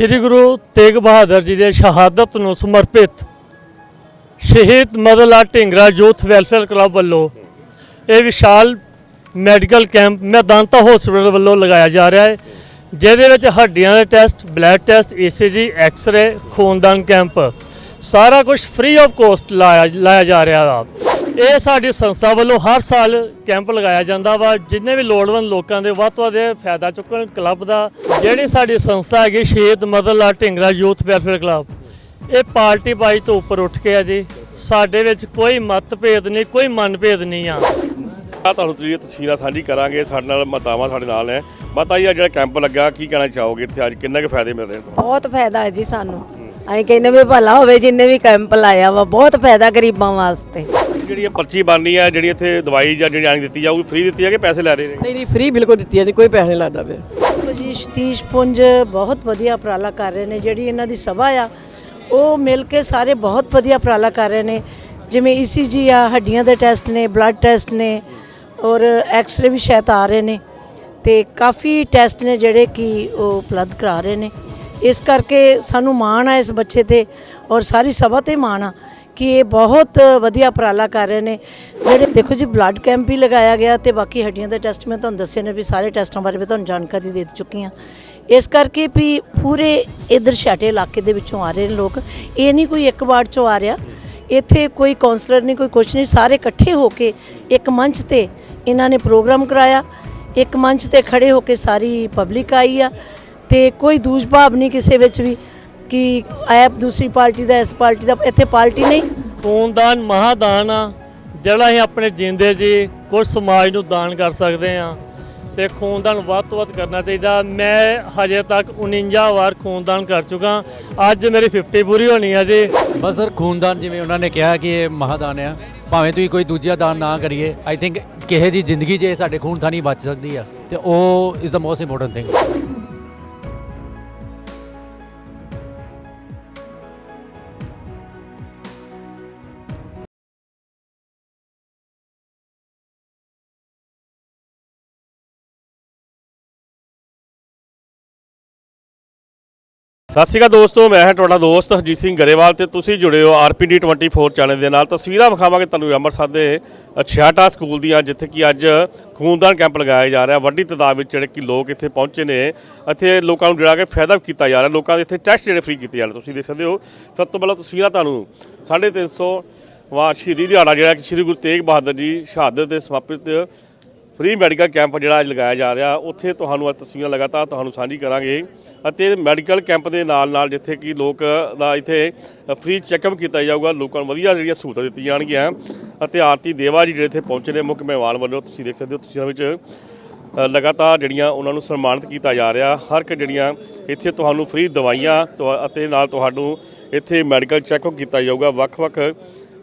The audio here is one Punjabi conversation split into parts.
ਸ੍ਰੀ ਗੁਰੂ ਤੇਗ ਬਹਾਦਰ ਜੀ ਦੇ ਸ਼ਹਾਦਤ ਨੂੰ ਸਮਰਪਿਤ ਸ਼ਹੀਦ Madla Dhingra youth welfare club ਵੱਲੋਂ ਇਹ ਵਿਸ਼ਾਲ ਮੈਡੀਕਲ ਕੈਂਪ ਮੈਦਾਨਤਾ ਹਸਪੀਟਲ ਵੱਲੋਂ ਲਗਾਇਆ ਜਾ ਰਿਹਾ ਹੈ, ਜਿਹਦੇ ਵਿੱਚ ਹੱਡੀਆਂ ਦੇ test, blood test ECG x ray, ਖੂਨਦਾਨ ਕੈਂਪ, ਸਾਰਾ ਕੁਝ ਫ੍ਰੀ ਆਫ ਕੋਸਟ ਲਾਇਆ ਲਾਇਆ ਜਾ ਰਿਹਾ ਵਾ। ਇਹ ਸਾਡੀ ਸੰਸਥਾ ਵੱਲੋਂ ਹਰ ਸਾਲ ਕੈਂਪ ਲਗਾਇਆ ਜਾਂਦਾ ਵਾ ਜਿੰਨੇ ਵੀ ਲੋੜਵੰਦ ਲੋਕਾਂ ਦੇ ਵੱਧ ਤੋਂ ਵੱਧ ਫਾਇਦਾ ਚੁੱਕਣ ਕਲੱਬ ਦਾ। ਜਿਹੜੀ ਸਾਡੀ ਸੰਸਥਾ ਹੈਗੀ ਸ਼ਹੀਦ Madan Lal Dhingra youth welfare club. ਇਹ ਪਾਰਟੀ ਬਾਈ ਤੋਂ ਉੱਪਰ ਉੱਠ ਕੇ ਆ ਜੀ। ਸਾਡੇ ਵਿੱਚ ਕੋਈ ਮਤਭੇਦ ਨਹੀਂ ਕੋਈ ਮਨਭੇਦ ਨਹੀਂ ਆ। ਆ ਤੁਹਾਨੂੰ ਤੁਸੀਂ ਇਹ ਤਸਵੀਰਾਂ ਸਾਂਝੀ ਕਰਾਂਗੇ ਸਾਡੇ ਨਾਲ ਮਾਤਾਵਾਂ ਸਾਡੇ ਨਾਲ ਨੇ। ਮਾਤਾ ਜੀ ਆ ਜਿਹੜਾ ਕੈਂਪ ਲੱਗਾ ਕੀ ਕਹਿਣਾ ਚਾਹੋਗੇ ਇੱਥੇ? ਅੱਜ ਕਿੰਨੇ ਕੁ ਫਾਇਦੇ ਮਿਲ ਰਹੇ ਬਹੁਤ ਫਾਇਦਾ ਹੈ ਜੀ ਸਾਨੂੰ। ਅਸੀਂ ਕਹਿੰਦੇ ਵੀ ਭਲਾ ਹੋਵੇ ਜਿੰਨੇ ਵੀ ਕੈਂਪ ਲਾਇਆ ਵਾ ਬਹੁਤ ਫਾਇਦਾ ਗਰੀਬਾਂ ਵਾਸਤੇ। ਜਿਹੜੀ ਇਹ ਪਰਚੀ ਬਣਨੀ ਹੈ ਜਿਹੜੀ ਇੱਥੇ ਦਵਾਈ ਜਾਂ ਜਿਹੜੀ ਆਣੀ ਦਿੱਤੀ ਜਾਊਗੀ ਫ੍ਰੀ ਦਿੱਤੀ ਕਿ ਪੈਸੇ ਲੈ ਰਹੇ ਨੇ? ਨਹੀਂ ਨਹੀਂ ਫ੍ਰੀ ਬਿਲਕੁਲ ਦਿੱਤੀ ਜਾਂਦੀ ਕੋਈ ਪੈਸੇ ਨਹੀਂ ਲੱਗਦਾ ਪਿਆ। ਜੀ ਸਤੀਸ਼ ਪੁੰਜ ਬਹੁਤ ਵਧੀਆ ਉਪਰਾਲਾ ਕਰ ਰਹੇ ਨੇ ਜਿਹੜੀ ਇਹਨਾਂ ਦੀ ਸਭਾ ਆ ਉਹ ਮਿਲ ਕੇ ਸਾਰੇ ਬਹੁਤ ਵਧੀਆ ਉਪਰਾਲਾ ਕਰ ਰਹੇ ਨੇ। ਜਿਵੇਂ ਈਸੀਜੀ ਆ ਹੱਡੀਆਂ ਦੇ ਟੈਸਟ ਨੇ ਬਲੱਡ ਟੈਸਟ ਨੇ ਔਰ ਐਕਸ-ਰੇ ਵੀ ਸ਼ਾਇਦ ਆ ਰਹੇ ਨੇ ਤੇ ਕਾਫੀ ਟੈਸਟ ਨੇ ਜਿਹੜੇ ਕਿ ਉਹ ਉਪਲਬਧ ਕਰਾ ਰਹੇ ਨੇ। ਇਸ ਕਰਕੇ ਸਾਨੂੰ ਮਾਣ ਆ ਇਸ ਬੱਚੇ ਤੇ ਔਰ ਸਾਰੀ ਸਭਾ ਤੇ ਮਾਣ ਆ। ਕਿ ਇਹ ਬਹੁਤ ਵਧੀਆ ਉਪਰਾਲਾ ਕਰ ਰਹੇ ਨੇ। ਜਿਹੜੇ ਦੇਖੋ ਜੀ ਬਲੱਡ ਕੈਂਪ ਵੀ ਲਗਾਇਆ ਗਿਆ ਤੇ ਬਾਕੀ ਹੱਡੀਆਂ ਦੇ ਟੈਸਟ ਮੈਂ ਤੁਹਾਨੂੰ ਦੱਸੇ ਨੇ ਵੀ ਸਾਰੇ ਟੈਸਟਾਂ ਬਾਰੇ ਮੈਂ ਤੁਹਾਨੂੰ ਜਾਣਕਾਰੀ ਦੇ ਚੁੱਕੀ ਹਾਂ। ਇਸ ਕਰਕੇ ਵੀ ਪੂਰੇ ਇਧਰ ਛਾਟੇ ਇਲਾਕੇ ਦੇ ਵਿੱਚੋਂ ਆ ਰਹੇ ਨੇ ਲੋਕ। ਇਹ ਨਹੀਂ ਕੋਈ ਇੱਕ ਵਾਰਡ ਚੋਂ ਆ ਰਿਹਾ। ਇੱਥੇ ਕੋਈ ਕਾਉਂਸਲਰ ਨਹੀਂ, ਕੋਈ ਕੁਛ ਨਹੀਂ। ਸਾਰੇ ਇਕੱਠੇ ਹੋ ਕੇ ਇੱਕ ਮੰਚ ਤੇ ਇਹਨਾਂ ਨੇ ਪ੍ਰੋਗਰਾਮ ਕਰਾਇਆ। ਇੱਕ ਮੰਚ ਤੇ ਖੜੇ ਹੋ ਕੇ ਸਾਰੀ ਪਬਲਿਕ ਆਈ ਆ ਤੇ ਕੋਈ ਦੂਜ ਭਾਵ ਨਹੀਂ ਕਿਸੇ ਵਿੱਚ ਵੀ। ਕਿ ਐਪ ਦੂਸਰੀ ਪਾਰਟੀ ਦਾ ਇਸ ਪਾਰਟੀ ਦਾ ਇੱਥੇ ਪਾਰਟੀ ਨਹੀਂ। ਖੂਨਦਾਨ ਮਹਾਦਾਨ ਆ ਜਿਹੜਾ ਅਸੀਂ ਆਪਣੇ ਜਿੰਦੇ ਜੀ ਕੁਝ ਸਮਾਜ ਨੂੰ ਦਾਨ ਕਰ ਸਕਦੇ ਆ। ਤੇ ਖੂਨਦਾਨ ਵੱਧ ਤੋਂ ਵੱਧ ਕਰਨਾ ਚਾਹੀਦਾ। ਮੈਂ ਹਜੇ ਤੱਕ 49 ਵਾਰ ਖੂਨਦਾਨ ਕਰ ਚੁੱਕਾ। ਅੱਜ ਮੇਰੀ 50 ਪੂਰੀ ਹੋਣੀ ਆ ਜੀ। ਬਸ ਸਰ ਖੂਨਦਾਨ ਜਿਵੇਂ ਉਹਨਾਂ ਨੇ ਕਿਹਾ ਕਿ ਇਹ ਮਹਾਦਾਨ ਆ ਭਾਵੇਂ ਤੁਸੀਂ ਕੋਈ ਦੂਜਾ ਦਾਨ ਨਾ ਕਰੀਏ ਆਈ ਥਿੰਕ ਕਿਸੇ ਦੀ ਜ਼ਿੰਦਗੀ 'ਚ ਇਹ ਸਾਡੇ ਖੂਨਦਾਨੀ ਬਚ ਸਕਦੀ ਆ। ਤੇ ਉਹ is the most important thing ਸਤਿ ਸ਼੍ਰੀ ਅਕਾਲ ਦੋਸਤੋ, ਮੈਂ ਹਾਂ ਤੁਹਾਡਾ ਦੋਸਤ ਹਰਜੀਤ ਸਿੰਘ ਗਰੇਵਾਲ ਤੇ ਤੁਸੀਂ ਜੁੜੇ ਹੋ ਆਰਪੀਡੀ 24 ਚੈਨਲ ਦੇ ਨਾਲ। ਤਸਵੀਰਾਂ ਵਿਖਾਵਾਂਗੇ ਤੁਹਾਨੂੰ ਅੰਮ੍ਰਿਤਸਰ ਦੇ ਛਿਆਟਾ ਸਕੂਲ ਦੀਆਂ, ਜਿੱਥੇ ਕਿ ਅੱਜ ਖੂਨਦਾਨ ਕੈਂਪ ਲਗਾਇਆ ਜਾ ਰਿਹਾ। ਵੱਡੀ ਤਾਦਾਦ ਵਿੱਚ ਜਿਹੜੇ ਕਿ ਲੋਕ ਇੱਥੇ ਪਹੁੰਚੇ ਨੇ, ਇੱਥੇ ਲੋਕਾਂ ਨੂੰ ਜਿਹੜਾ ਕਿ ਫਾਇਦਾ ਕੀਤਾ ਜਾ ਰਿਹਾ। ਲੋਕਾਂ ਦੇ ਇੱਥੇ ਟੈਸਟ ਜਿਹੜੇ ਫ੍ਰੀ ਕੀਤੇ ਜਾ ਰਹੇ, ਤੁਸੀਂ ਦੇਖ ਸਕਦੇ ਹੋ। ਸਭ ਤੋਂ ਪਹਿਲਾਂ ਤਸਵੀਰਾਂ ਤੁਹਾਨੂੰ 350 ਵਾ ਸ਼ਹੀਦੀ ਦਿਹਾੜਾ ਜਿਹੜਾ ਕਿ ਸ੍ਰੀ ਗੁਰੂ ਤੇਗ ਬਹਾਦਰ ਜੀ ਸ਼ਹਾਦਤ ਦੇ ਸਮਰਪਿਤ ਫ੍ਰੀ ਮੈਡੀਕਲ ਕੈਂਪ ਜਿਹੜਾ ਅੱਜ ਲਗਾਇਆ ਜਾ ਰਿਹਾ, ਉੱਥੇ ਤੁਹਾਨੂੰ ਅੱਜ ਤਸਵੀਰਾਂ ਲਗਾਤਾਰ ਤੁਹਾਨੂੰ ਸਾਂਝੀ ਕਰਾਂਗੇ ਅਤੇ ਮੈਡੀਕਲ ਕੈਂਪ ਦੇ ਨਾਲ ਨਾਲ ਜਿੱਥੇ ਕਿ ਲੋਕ ਦਾ ਇੱਥੇ ਫ੍ਰੀ ਚੈੱਕਅਪ ਕੀਤਾ ਜਾਊਗਾ, ਲੋਕਾਂ ਨੂੰ ਵਧੀਆ ਜਿਹੜੀਆਂ ਸਹੂਲਤਾਂ ਦਿੱਤੀਆਂ ਜਾਣਗੀਆਂ ਅਤੇ ਆਰਤੀ ਦੇਵਾ ਜੀ ਜਿਹੜੇ ਇੱਥੇ ਪਹੁੰਚੇ ਨੇ, ਮੁੱਖ ਮਹਿਮਾਨ ਵੱਲੋਂ ਤੁਸੀਂ ਦੇਖ ਸਕਦੇ ਹੋ ਤਸਵੀਰਾਂ ਵਿੱਚ ਲਗਾਤਾਰ ਜਿਹੜੀਆਂ ਉਹਨਾਂ ਨੂੰ ਸਨਮਾਨਿਤ ਕੀਤਾ ਜਾ ਰਿਹਾ, ਹਰ ਇੱਕ ਜਿਹੜੀਆਂ ਇੱਥੇ ਤੁਹਾਨੂੰ ਫ੍ਰੀ ਦਵਾਈਆਂ ਤੁਹਾ- ਅਤੇ ਨਾਲ ਤੁਹਾਨੂੰ ਇੱਥੇ ਮੈਡੀਕਲ ਚੈੱਕਅਪ ਕੀਤਾ ਜਾਊਗਾ, ਵੱਖ-ਵੱਖ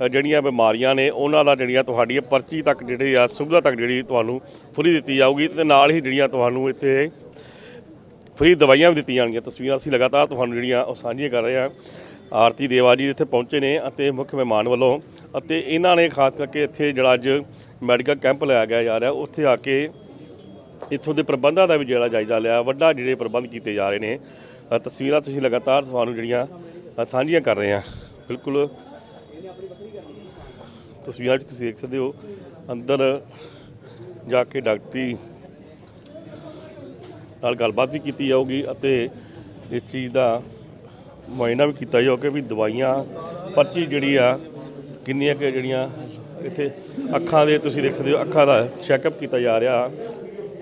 ਜਿਹੜੀਆਂ ਬਿਮਾਰੀਆਂ ਨੇ, ਉਹਨਾਂ ਦਾ ਜਿਹੜੀਆਂ ਤੁਹਾਡੀ ਪਰਚੀ ਤੱਕ ਜਿਹੜੀ ਆ, ਸੁਵਿਧਾ ਤੱਕ ਜਿਹੜੀ ਤੁਹਾਨੂੰ ਫ੍ਰੀ ਦਿੱਤੀ ਜਾਊਗੀ ਤੇ ਨਾਲ ਹੀ ਜਿਹੜੀਆਂ ਤੁਹਾਨੂੰ ਇੱਥੇ ਫ੍ਰੀ ਦਵਾਈਆਂ ਵੀ ਦਿੱਤੀਆਂ ਜਾਣਗੀਆਂ। ਤਸਵੀਰਾਂ ਅਸੀਂ ਲਗਾਤਾਰ ਤੁਹਾਨੂੰ ਜਿਹੜੀਆਂ ਉਹ ਸਾਂਝੀਆਂ ਕਰ ਰਹੇ ਹਾਂ। ਆਰਤੀ ਦੇਵਾ ਜੀ ਇੱਥੇ ਪਹੁੰਚੇ ਨੇ ਅਤੇ ਮੁੱਖ ਮਹਿਮਾਨ ਵੱਲੋਂ ਅਤੇ ਇਹਨਾਂ ਨੇ ਖਾਸ ਕਰਕੇ ਇੱਥੇ ਜਿਹੜਾ ਅੱਜ ਮੈਡੀਕਲ ਕੈਂਪ ਲਾਇਆ ਗਿਆ ਜਾ ਰਿਹਾ, ਉੱਥੇ ਆ ਕੇ ਇੱਥੋਂ ਦੇ ਪ੍ਰਬੰਧਾਂ ਦਾ ਵੀ ਜਿਹੜਾ ਜਾਇਜ਼ਾ ਲਿਆ, ਵੱਡਾ ਜਿਹੜੇ ਪ੍ਰਬੰਧ ਕੀਤੇ ਜਾ ਰਹੇ ਨੇ। ਤਸਵੀਰਾਂ ਤੁਸੀਂ ਲਗਾਤਾਰ ਤੁਹਾਨੂੰ ਜਿਹੜੀਆਂ ਸਾਂਝੀਆਂ ਕਰ ਰਹੇ ਹਾਂ। ਬਿਲਕੁਲ ਤਸਵੀਰਾਂ 'ਚ ਤੁਸੀਂ ਦੇਖ ਸਕਦੇ ਹੋ ਅੰਦਰ ਜਾ ਕੇ ਡਾਕਟਰੀ ਨਾਲ ਗੱਲਬਾਤ ਵੀ ਕੀਤੀ ਜਾਊਗੀ ਅਤੇ ਇਸ ਚੀਜ਼ ਦਾ ਮੁਆਇਨਾ ਵੀ ਕੀਤਾ ਜਾਊਗਾ ਵੀ ਦਵਾਈਆਂ ਪਰਚੀ ਜਿਹੜੀ ਆ ਕਿੰਨੀਆਂ ਕਿ ਜਿਹੜੀਆਂ ਇੱਥੇ ਅੱਖਾਂ ਦੇ ਤੁਸੀਂ ਦੇਖ ਸਕਦੇ ਹੋ ਅੱਖਾਂ ਦਾ ਚੈੱਕਅਪ ਕੀਤਾ ਜਾ ਰਿਹਾ।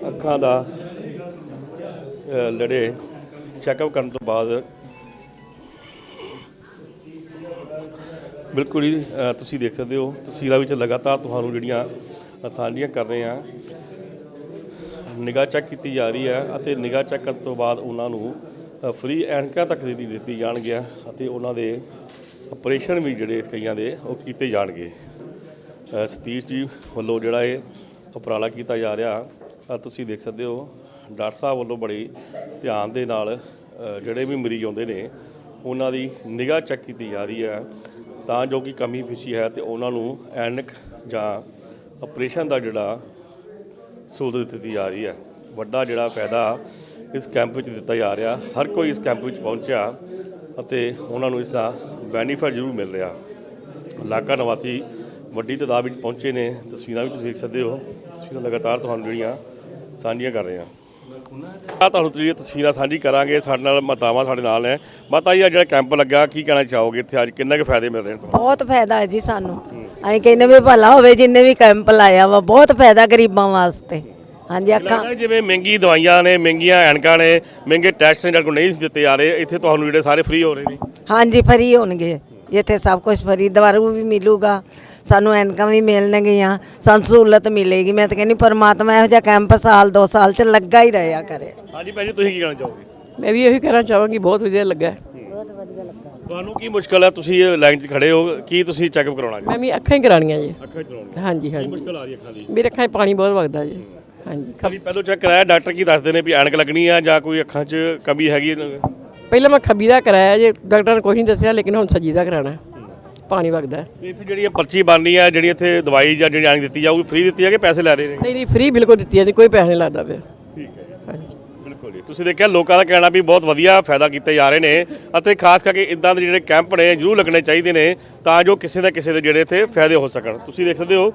ਅੱਖਾਂ ਦਾ ਅ, ਜਿਹੜੇ ਚੈੱਕਅਪ ਕਰਨ ਤੋਂ ਬਾਅਦ ਬਿਲਕੁਲ ਹੀ ਅ, ਤੁਸੀਂ ਦੇਖ ਸਕਦੇ ਹੋ ਤਸਵੀਰਾਂ ਵਿੱਚ ਲਗਾਤਾਰ ਤੁਹਾਨੂੰ ਜਿਹੜੀਆਂ ਸਾਂਝੀਆਂ ਕਰ ਰਹੇ ਹਾਂ। ਨਿਗਾਹ ਚੈੱਕ ਕੀਤੀ ਜਾ ਰਹੀ ਹੈ ਅਤੇ ਨਿਗਾਹ ਚੈੱਕ ਕਰਨ ਤੋਂ ਬਾਅਦ ਉਹਨਾਂ ਨੂੰ ਫ੍ਰੀ ਐਨਕਾਂ ਤੱਕ ਦੀ ਦਿੱਤੀ ਜਾਣਗੀਆਂ ਅਤੇ ਉਹਨਾਂ ਦੇ ਆਪਰੇਸ਼ਨ ਵੀ ਜਿਹੜੇ ਕਈਆਂ ਦੇ ਉਹ ਕੀਤੇ ਜਾਣਗੇ। ਅ, ਸਤੀਸ਼ ਜੀ ਵੱਲੋਂ ਜਿਹੜਾ ਇਹ ਉਪਰਾਲਾ ਕੀਤਾ ਜਾ ਰਿਹਾ ਅ, ਤੁਸੀਂ ਦੇਖ ਸਕਦੇ ਹੋ ਡਾਕਟਰ ਸਾਹਿਬ ਵੱਲੋਂ ਬੜੀ ਧਿਆਨ ਦੇ ਨਾਲ ਅ, ਜਿਹੜੇ ਵੀ ਮਰੀਜ਼ ਆਉਂਦੇ ਨੇ ਉਹਨਾਂ ਦੀ ਨਿਗਾਹ ਚੈੱਕ ਕੀਤੀ ਜਾ ਰਹੀ ਹੈ। ਤਾਂ ਜੋ ਕਿ ਕਮੀ ਪੇਸ਼ੀ ਹੈ ਤੇ ਉਹਨਾਂ ਨੂੰ ਐਨਕ ਜਾਂ ਆਪਰੇਸ਼ਨ ਦਾ ਜਿਹੜਾ ਸਹੂਲਤ ਦਿੱਤੀ ਜਾ ਰਹੀ ਹੈ। ਵੱਡਾ ਜਿਹੜਾ ਫਾਇਦਾ ਇਸ ਕੈਂਪ ਵਿੱਚ ਦਿੱਤਾ ਜਾ ਰਿਹਾ। ਹਰ ਕੋਈ ਇਸ ਕੈਂਪ ਵਿੱਚ ਪਹੁੰਚਿਆ ਅਤੇ ਉਹਨਾਂ ਨੂੰ ਇਸ ਦਾ ਬੈਨੀਫਿਟ ਜ਼ਰੂਰ ਮਿਲ ਰਿਹਾ। ਇਲਾਕਾ ਨਿਵਾਸੀ ਵੱਡੀ ਤਾਦਾਦ ਵਿੱਚ ਪਹੁੰਚੇ ਨੇ। ਤਸਵੀਰਾਂ ਵੀ ਤੁਸੀਂ ਵੇਖ ਸਕਦੇ ਹੋ। ਤਸਵੀਰਾਂ ਲਗਾਤਾਰ ਤੁਹਾਨੂੰ ਜਿਹੜੀਆਂ ਸਾਂਝੀਆਂ ਕਰ ਰਹੇ ਹਾਂ। ਆ ਤੁਹਾਨੂੰ ਜਿਹੜੀ ਤਸਵੀਰਾਂ ਸਾਂਝੀ ਕਰਾਂਗੇ ਸਾਡੇ ਨਾਲ ਮਾਤਾਵਾਂ ਸਾਡੇ ਨਾਲ ਨੇ। ਮਾਤਾ ਜੀ ਆ ਜਿਹੜਾ ਕੈਂਪ ਲੱਗਾ ਕੀ ਕਹਿਣਾ ਚਾਹੋਗੇ ਇੱਥੇ? ਅੱਜ ਕਿੰਨੇ ਕੁ ਫਾਇਦੇ ਮਿਲ ਰਹੇ ਨੇ ਤੁਹਾਨੂੰ? ਬਹੁਤ ਫਾਇਦਾ ਹੈ ਜੀ ਸਾਨੂੰ। ਅਸੀਂ ਕਹਿੰਦੇ ਵੀ ਭਲਾ ਹੋਵੇ ਜਿੰਨੇ ਵੀ ਕੈਂਪ ਲਾਇਆ ਵਾ ਬਹੁਤ ਫਾਇਦਾ ਗਰੀਬਾਂ ਵਾਸਤੇ। ਹਾਂਜੀ ਅੱਖਾਂ ਲੱਗਦਾ ਜਿਵੇਂ ਮਹਿੰਗੀ ਦਵਾਈਆਂ ਨੇ ਮਹਿੰਗੀਆਂ ਐਨਕਾਂ ਨੇ ਮਹਿੰਗੇ ਟੈਸਟ ਨੇ ਜਿਹੜੇ ਨਹੀਂ ਦਿੱਤੇ ਜਾ ਰਹੇ। ਇੱਥੇ ਤੁਹਾਨੂੰ ਜਿਹੜੇ ਸਾਰੇ ਫ੍ਰੀ ਹੋ ਰਹੇ ਨੇ। ਹਾਂਜੀ ਫਰੀ ਹੋਣਗੇ। ਇੱਥੇ ਸਭ ਕੁਝ ਫਰੀ ਦਵਾਰੂ ਵੀ ਮਿਲੂਗਾ। ਸਾਨੂੰ ਐਨਕਾਂ ਵੀ ਮਿਲਣਗੀਆਂ ਸਾਨੂੰ ਸਹੂਲਤ ਮਿਲੇਗੀ। ਮੈਂ ਤਾਂ ਕਹਿੰਦੀ ਪਰਮਾਤਮਾ ਇਹੋ ਜਿਹਾ ਕੈਂਪ ਸਾਲ ਦੋ ਸਾਲ ਚ ਲੱਗਾ ਹੀ ਰਿਹਾ ਕਰੇ। ਹਾਂਜੀ ਭੈਣ ਜੀ ਤੁਸੀਂ ਕੀ ਕਹਿਣਾ ਚਾਹੋਗੇ? ਮੈਂ ਵੀ ਇਹੀ ਕਹਿਣਾ ਚਾਹਾਂਗੀ ਬਹੁਤ ਵਧੀਆ ਲੱਗਾ। ਹੈ। ਤੁਹਾਨੂੰ ਕੀ ਮੁਸ਼ਕਲ ਹੈ ਤੁਸੀਂ ਲਾਈਨ 'ਚ ਖੜੇ ਹੋ ਕੀ ਤੁਸੀਂ ਚੈੱਕਅਪ ਕਰਾਉਣਾ ਜੀ? ਮੈਂ ਵੀ ਅੱਖਾਂ ਹੀ ਕਰਾਉਣੀਆਂ ਜੀ। ਅੱਖਾਂ 'ਚ ਕਰਾਉਣੀ ਹਾਂਜੀ ਹਾਂਜੀ। ਮੁਸ਼ਕਲ ਆ ਰਹੀ ਅੱਖਾਂ ਦੀ? ਮੇਰੇ ਅੱਖਾਂ 'ਚ ਪਾਣੀ ਬਹੁਤ ਵਗਦਾ ਜੀ। ਹਾਂਜੀ ਕਦੀ ਪਹਿਲਾਂ ਚੈੱਕ ਕਰਾਇਆ ਡਾਕਟਰ ਕੀ ਦੱਸਦੇ ਨੇ ਵੀ ਐਨਕ ਲੱਗਣੀ ਆ ਜਾਂ ਕੋਈ ਅੱਖਾਂ 'ਚ ਕਮੀ ਹੈਗੀ ਹੈ? ਪਹਿਲਾਂ ਮੈਂ ਖੱਬੀ ਦਾ ਕਰਾਇਆ ਜੇ ਡਾਕਟਰ ਨੇ ਕੁਝ ਨਹੀਂ ਦੱਸਿਆ ਲੇਕਿਨ ਹੁਣ ਸੱਜੀ ਦਾ ਕਰਾਣਾ ਹੈ। ਪਾਣੀ ਵਗਦਾ ਹੈ। ਇੱਥੇ ਜਿਹੜੀ ਇਹ ਪਰਚੀ ਬਣਨੀ ਆ ਜਿਹੜੀ ਇੱਥੇ ਦਵਾਈ ਜਾਂ ਜਿਹੜੀ ਐਨਕ ਦਿੱਤੀ ਜਾਊਗੀ ਫ੍ਰੀ ਦਿੱਤੀ ਕਿ ਪੈਸੇ ਲੈ ਰਹੇ ਨੇ? ਨਹੀਂ ਨਹੀਂ ਫ੍ਰੀ ਬਿਲਕੁਲ ਦਿੱਤੀ ਜਾਂਦੀ ਕੋਈ ਪੈਸੇ ਨਹੀਂ ਲੱਗਦਾ ਪਿਆ। ਠੀਕ ਹੈ ਹਾਂਜੀ। ਬਿਲਕੁਲ ਜੀ। ਤੁਸੀਂ ਦੇਖਿਆ ਲੋਕਾਂ ਦਾ ਕਹਿਣਾ ਵੀ ਬਹੁਤ ਵਧੀਆ ਫਾਇਦਾ ਕੀਤੇ ਜਾ ਰਹੇ ਨੇ ਅਤੇ ਖਾਸ ਕਰਕੇ ਇਦਾਂ ਦੇ ਜਿਹੜੇ ਕੈਂਪ ਨੇ ਜ਼ਰੂਰ ਲੱਗਣੇ ਚਾਹੀਦੇ ਨੇ ਤਾਂ ਜੋ ਕਿਸੇ ਨਾ ਕਿਸੇ ਦੇ ਜਿਹੜੇ ਇੱਥੇ ਫਾਇਦੇ ਹੋ ਸਕਣ। ਤੁਸੀਂ ਦੇਖ ਸਕਦੇ ਹੋ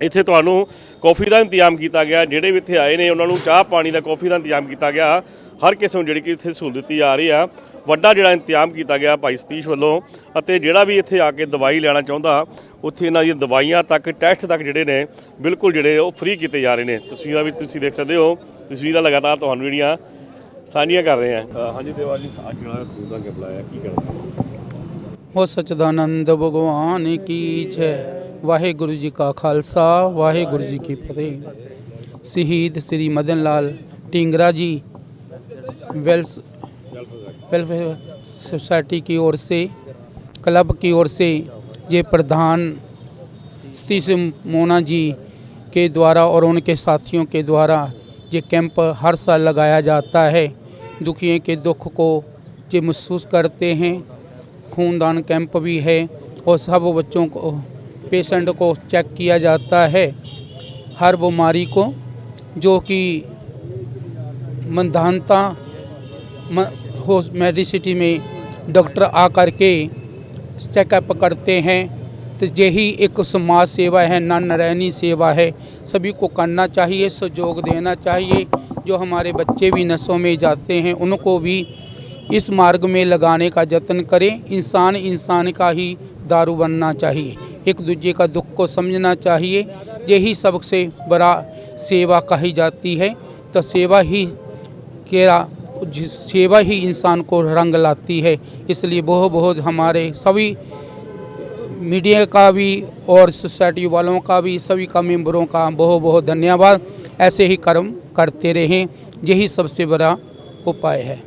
ਇੱਥੇ ਤੁਹਾਨੂੰ ਕੌਫੀ ਦਾ ਇੰਤਜ਼ਾਮ ਕੀਤਾ ਗਿਆ। ਜਿਹੜੇ ਵੀ ਇੱਥੇ ਆਏ ਨੇ ਉਹਨਾਂ ਨੂੰ ਚਾਹ ਪਾਣੀ ਦਾ ਕੌਫੀ ਦਾ ਇੰਤਜ਼ਾਮ ਕੀਤਾ ਗਿਆ। ਹਰ ਕਿਸੇ ਨੂੰ ਜਿਹੜੀ ਕਿ ਇੱਥੇ ਸਹੂਲਤ ਦਿੱਤੀ ਜਾ ਰਹੀ ਆ। ਵੱਡਾ ਜਿਹੜਾ ਇੰਤਜ਼ਾਮ ਕੀਤਾ ਗਿਆ ਭਾਈ ਸਤੀਸ਼ ਵੱਲੋਂ ਅਤੇ ਜਿਹੜਾ ਵੀ ਇੱਥੇ ਆ ਕੇ ਦਵਾਈ ਲੈਣਾ ਚਾਹੁੰਦਾ, ਉੱਥੇ ਇਹਨਾਂ ਦੀਆਂ ਦਵਾਈਆਂ ਤੱਕ, ਟੈਸਟ ਤੱਕ ਜਿਹੜੇ ਨੇ, ਬਿਲਕੁਲ ਜਿਹੜੇ ਉਹ ਫ੍ਰੀ ਕੀਤੇ ਜਾ ਰਹੇ ਨੇ। ਤਸਵੀਰਾਂ ਵੀ ਤੁਸੀਂ ਦੇਖ ਸਕਦੇ ਹੋ। ਤਸਵੀਰਾਂ ਲਗਾਤਾਰ ਤੁਹਾਨੂੰ ਜਿਹੜੀਆਂ ਸਾਂਝੀਆਂ ਕਰ ਰਹੇ ਹਾਂ। ਹਾਂਜੀ ਦੇਵਾਲ ਜੀ, ਅੱਜ ਜਿਹੜਾ ਖੂਨ ਦਾ ਕਬਲਾ ਹੈ ਕੀ ਕਰਨਾ ਹੋ ਸਚਦਾਨੰਦ ਭਗਵਾਨ ਕੀ ਛੇ ਵਾਹਿਗੁਰੂ ਜੀ ਕਾ ਖਾਲਸਾ, ਵਾਹਿਗੁਰੂ ਜੀ ਕੀ ਫਤਿਹ। ਸ਼ਹੀਦ ਸ੍ਰੀ ਮਦਨ ਲਾਲ ਟਿੰਗਰਾ ਜੀ, ਵੈਲਸ वेलफेयर सोसाइटी की ओर से, क्लब की ओर से ये प्रधान सतीश मोना जी के द्वारा और उनके साथियों के द्वारा ये कैंप हर साल लगाया जाता है। दुखियों के दुख को ये महसूस करते हैं। खूनदान कैंप भी है और सब बच्चों को, पेशेंट को चेक किया जाता है। हर बीमारी को, जो कि मनधानता हो मेडिसिटी में डॉक्टर आ कर के चेकअप करते हैं। तो यही एक समाज सेवा है ना नारायणी सेवा है। सभी को करना चाहिए, सहयोग देना चाहिए। जो हमारे बच्चे भी नशों में जाते हैं, उनको भी इस मार्ग में लगाने का यत्न करें। इंसान इंसान का ही दारू बनना चाहिए। एक दूसरे का दुख को समझना चाहिए। यही सबसे बड़ा सेवा कही जाती है। तो सेवा ही केरा जिस सेवा ही इंसान को रंग लाती है इसलिए बहुत बहुत हमारे सभी मीडिया का भी और सोसाइटी वालों का भी सभी का मेंबरों का बहुत बहुत धन्यवाद ऐसे ही कर्म करते रहें यही सबसे बड़ा उपाय है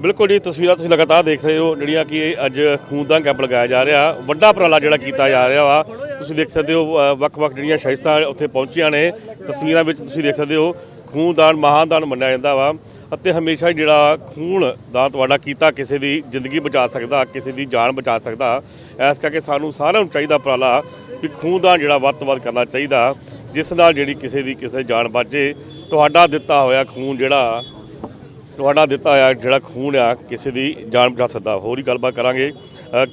ਬਿਲਕੁਲ ਜੀ ਤਸਵੀਰਾਂ ਤੁਸੀਂ ਲਗਾਤਾਰ ਦੇਖ ਰਹੇ ਹੋ ਜਿਹੜੀਆਂ ਕਿ ਇਹ ਅੱਜ ਖੂਨਦਾਨ ਕੈਂਪ ਲਗਾਇਆ ਜਾ ਰਿਹਾ ਵੱਡਾ ਉਪਰਾਲਾ ਜਿਹੜਾ ਕੀਤਾ ਜਾ ਰਿਹਾ ਵਾ ਤੁਸੀਂ ਦੇਖ ਸਕਦੇ ਹੋ ਅ, ਵੱਖ-ਵੱਖ ਜਿਹੜੀਆਂ ਸ਼ਖਸਾਂ ਉੱਥੇ ਪਹੁੰਚੀਆਂ ਨੇ ਤਸਵੀਰਾਂ ਵਿੱਚ ਤੁਸੀਂ ਦੇਖ ਸਕਦੇ ਹੋ ਖੂਨਦਾਨ ਮਹਾਦਾਨ ਮੰਨਿਆ ਜਾਂਦਾ ਵਾ ਅਤੇ ਹਮੇਸ਼ਾ ਜਿਹੜਾ ਖੂਨ ਦਾ ਤੁਹਾਡਾ ਕੀਤਾ ਕਿਸੇ ਦੀ ਜ਼ਿੰਦਗੀ ਬਚਾ ਸਕਦਾ ਕਿਸੇ ਦੀ ਜਾਨ ਬਚਾ ਸਕਦਾ। ਐਸ ਕਰਕੇ ਸਾਨੂੰ ਸਾਰਿਆਂ ਨੂੰ ਚਾਹੀਦਾ ਉਪਰਾਲਾ ਵੀ ਖੂਨਦਾਨ ਜਿਹੜਾ ਵੱਧ ਤੋਂ ਵੱਧ ਕਰਨਾ ਚਾਹੀਦਾ ਜਿਸ ਨਾਲ ਜਿਹੜੀ ਕਿਸੇ ਦੀ ਕਿਸੇ ਜਾਨ ਬਚੇ ਤੁਹਾਡਾ ਦਿੱਤਾ ਹੋਇਆ ਖੂਨ ਜਿਹੜਾ ਤੁਹਾਡਾ ਦਿੱਤਾ ਹੋਇਆ ਜਿਹੜਾ ਖੂਨ ਆ ਕਿਸੇ ਦੀ ਜਾਨ ਬਚਾ ਸਕਦਾ। ਹੋਰ ਹੀ ਗੱਲਬਾਤ ਕਰਾਂਗੇ।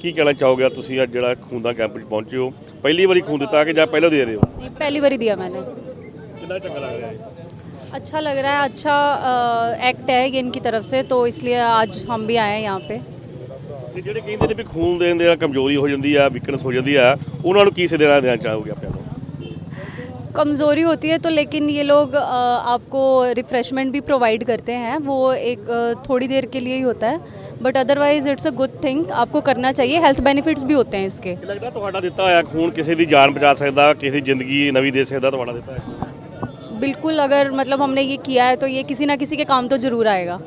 ਕੀ ਕਹਿਣਾ ਚਾਹੋਗੇ? ਤੁਸੀਂ ਅੱਜ ਜਿਹੜਾ ਖੂਨ ਦਾ ਕੈਂਪ 'ਚ ਪਹੁੰਚੇ ਹੋ। ਪਹਿਲੀ ਵਾਰੀ ਖੂਨ ਦਿੱਤਾ ਕਿ ਜਾਂ ਪਹਿਲਾਂ ਦੇ ਰਹੇ ਹੋ? ਪਹਿਲੀ ਵਾਰੀ ਦਿਆ ਮੈਨੇ। ਕਿੰਨਾ ਚੰਗਾ ਲੱਗ ਰਿਹਾ ਹੈ अच्छा लग रहा है अच्छा एक्ट है ये इनकी तरफ से तो इसलिए आज हम भी आए हैं यहाँ पे ਤੇ ਜਿਹੜੇ ਕਹਿੰਦੇ ਨੇ ਵੀ ਖੂਨ ਦੇਣ ਦੇ ਨਾਲ ਕਮਜ਼ੋਰੀ ਹੋ ਜਾਂਦੀ ਆ ਵੀਕਨੈਸ ਹੋ ਜਾਂਦੀ ਆ ਉਹਨਾਂ ਨੂੰ ਕੀ ਸਦੇਣਾ ਦੇਣਾ ਚਾਹੋਗੇ ਆਪਣੇ ਨੂੰ कमज़ोरी होती है तो लेकिन ये लोग अ, आपको रिफ़्रेशमेंट भी प्रोवाइड करते हैं वो एक अ, थोड़ी देर के लिए ही होता है but otherwise it's a good thing आपको करना चाहिए हेल्थ बेनिफिट्स भी होते हैं इसके ਕੀ ਲੱਗਦਾ ਤੁਹਾਡਾ ਦਿੱਤਾ ਹੋਇਆ ਖੂਨ ਕਿਸੇ ਦੀ ਜਾਨ ਬਚਾ ਸਕਦਾ ਕਿਸੇ ਦੀ ਜ਼ਿੰਦਗੀ ਨਵੀਂ ਦੇ ਸਕਦਾ ਤੁਹਾਡਾ ਦਿੱਤਾ ਹੈ बिल्कुल अगर मतलब हमने ये किया है तो ये किसी ना किसी के काम तो ज़रूर आएगा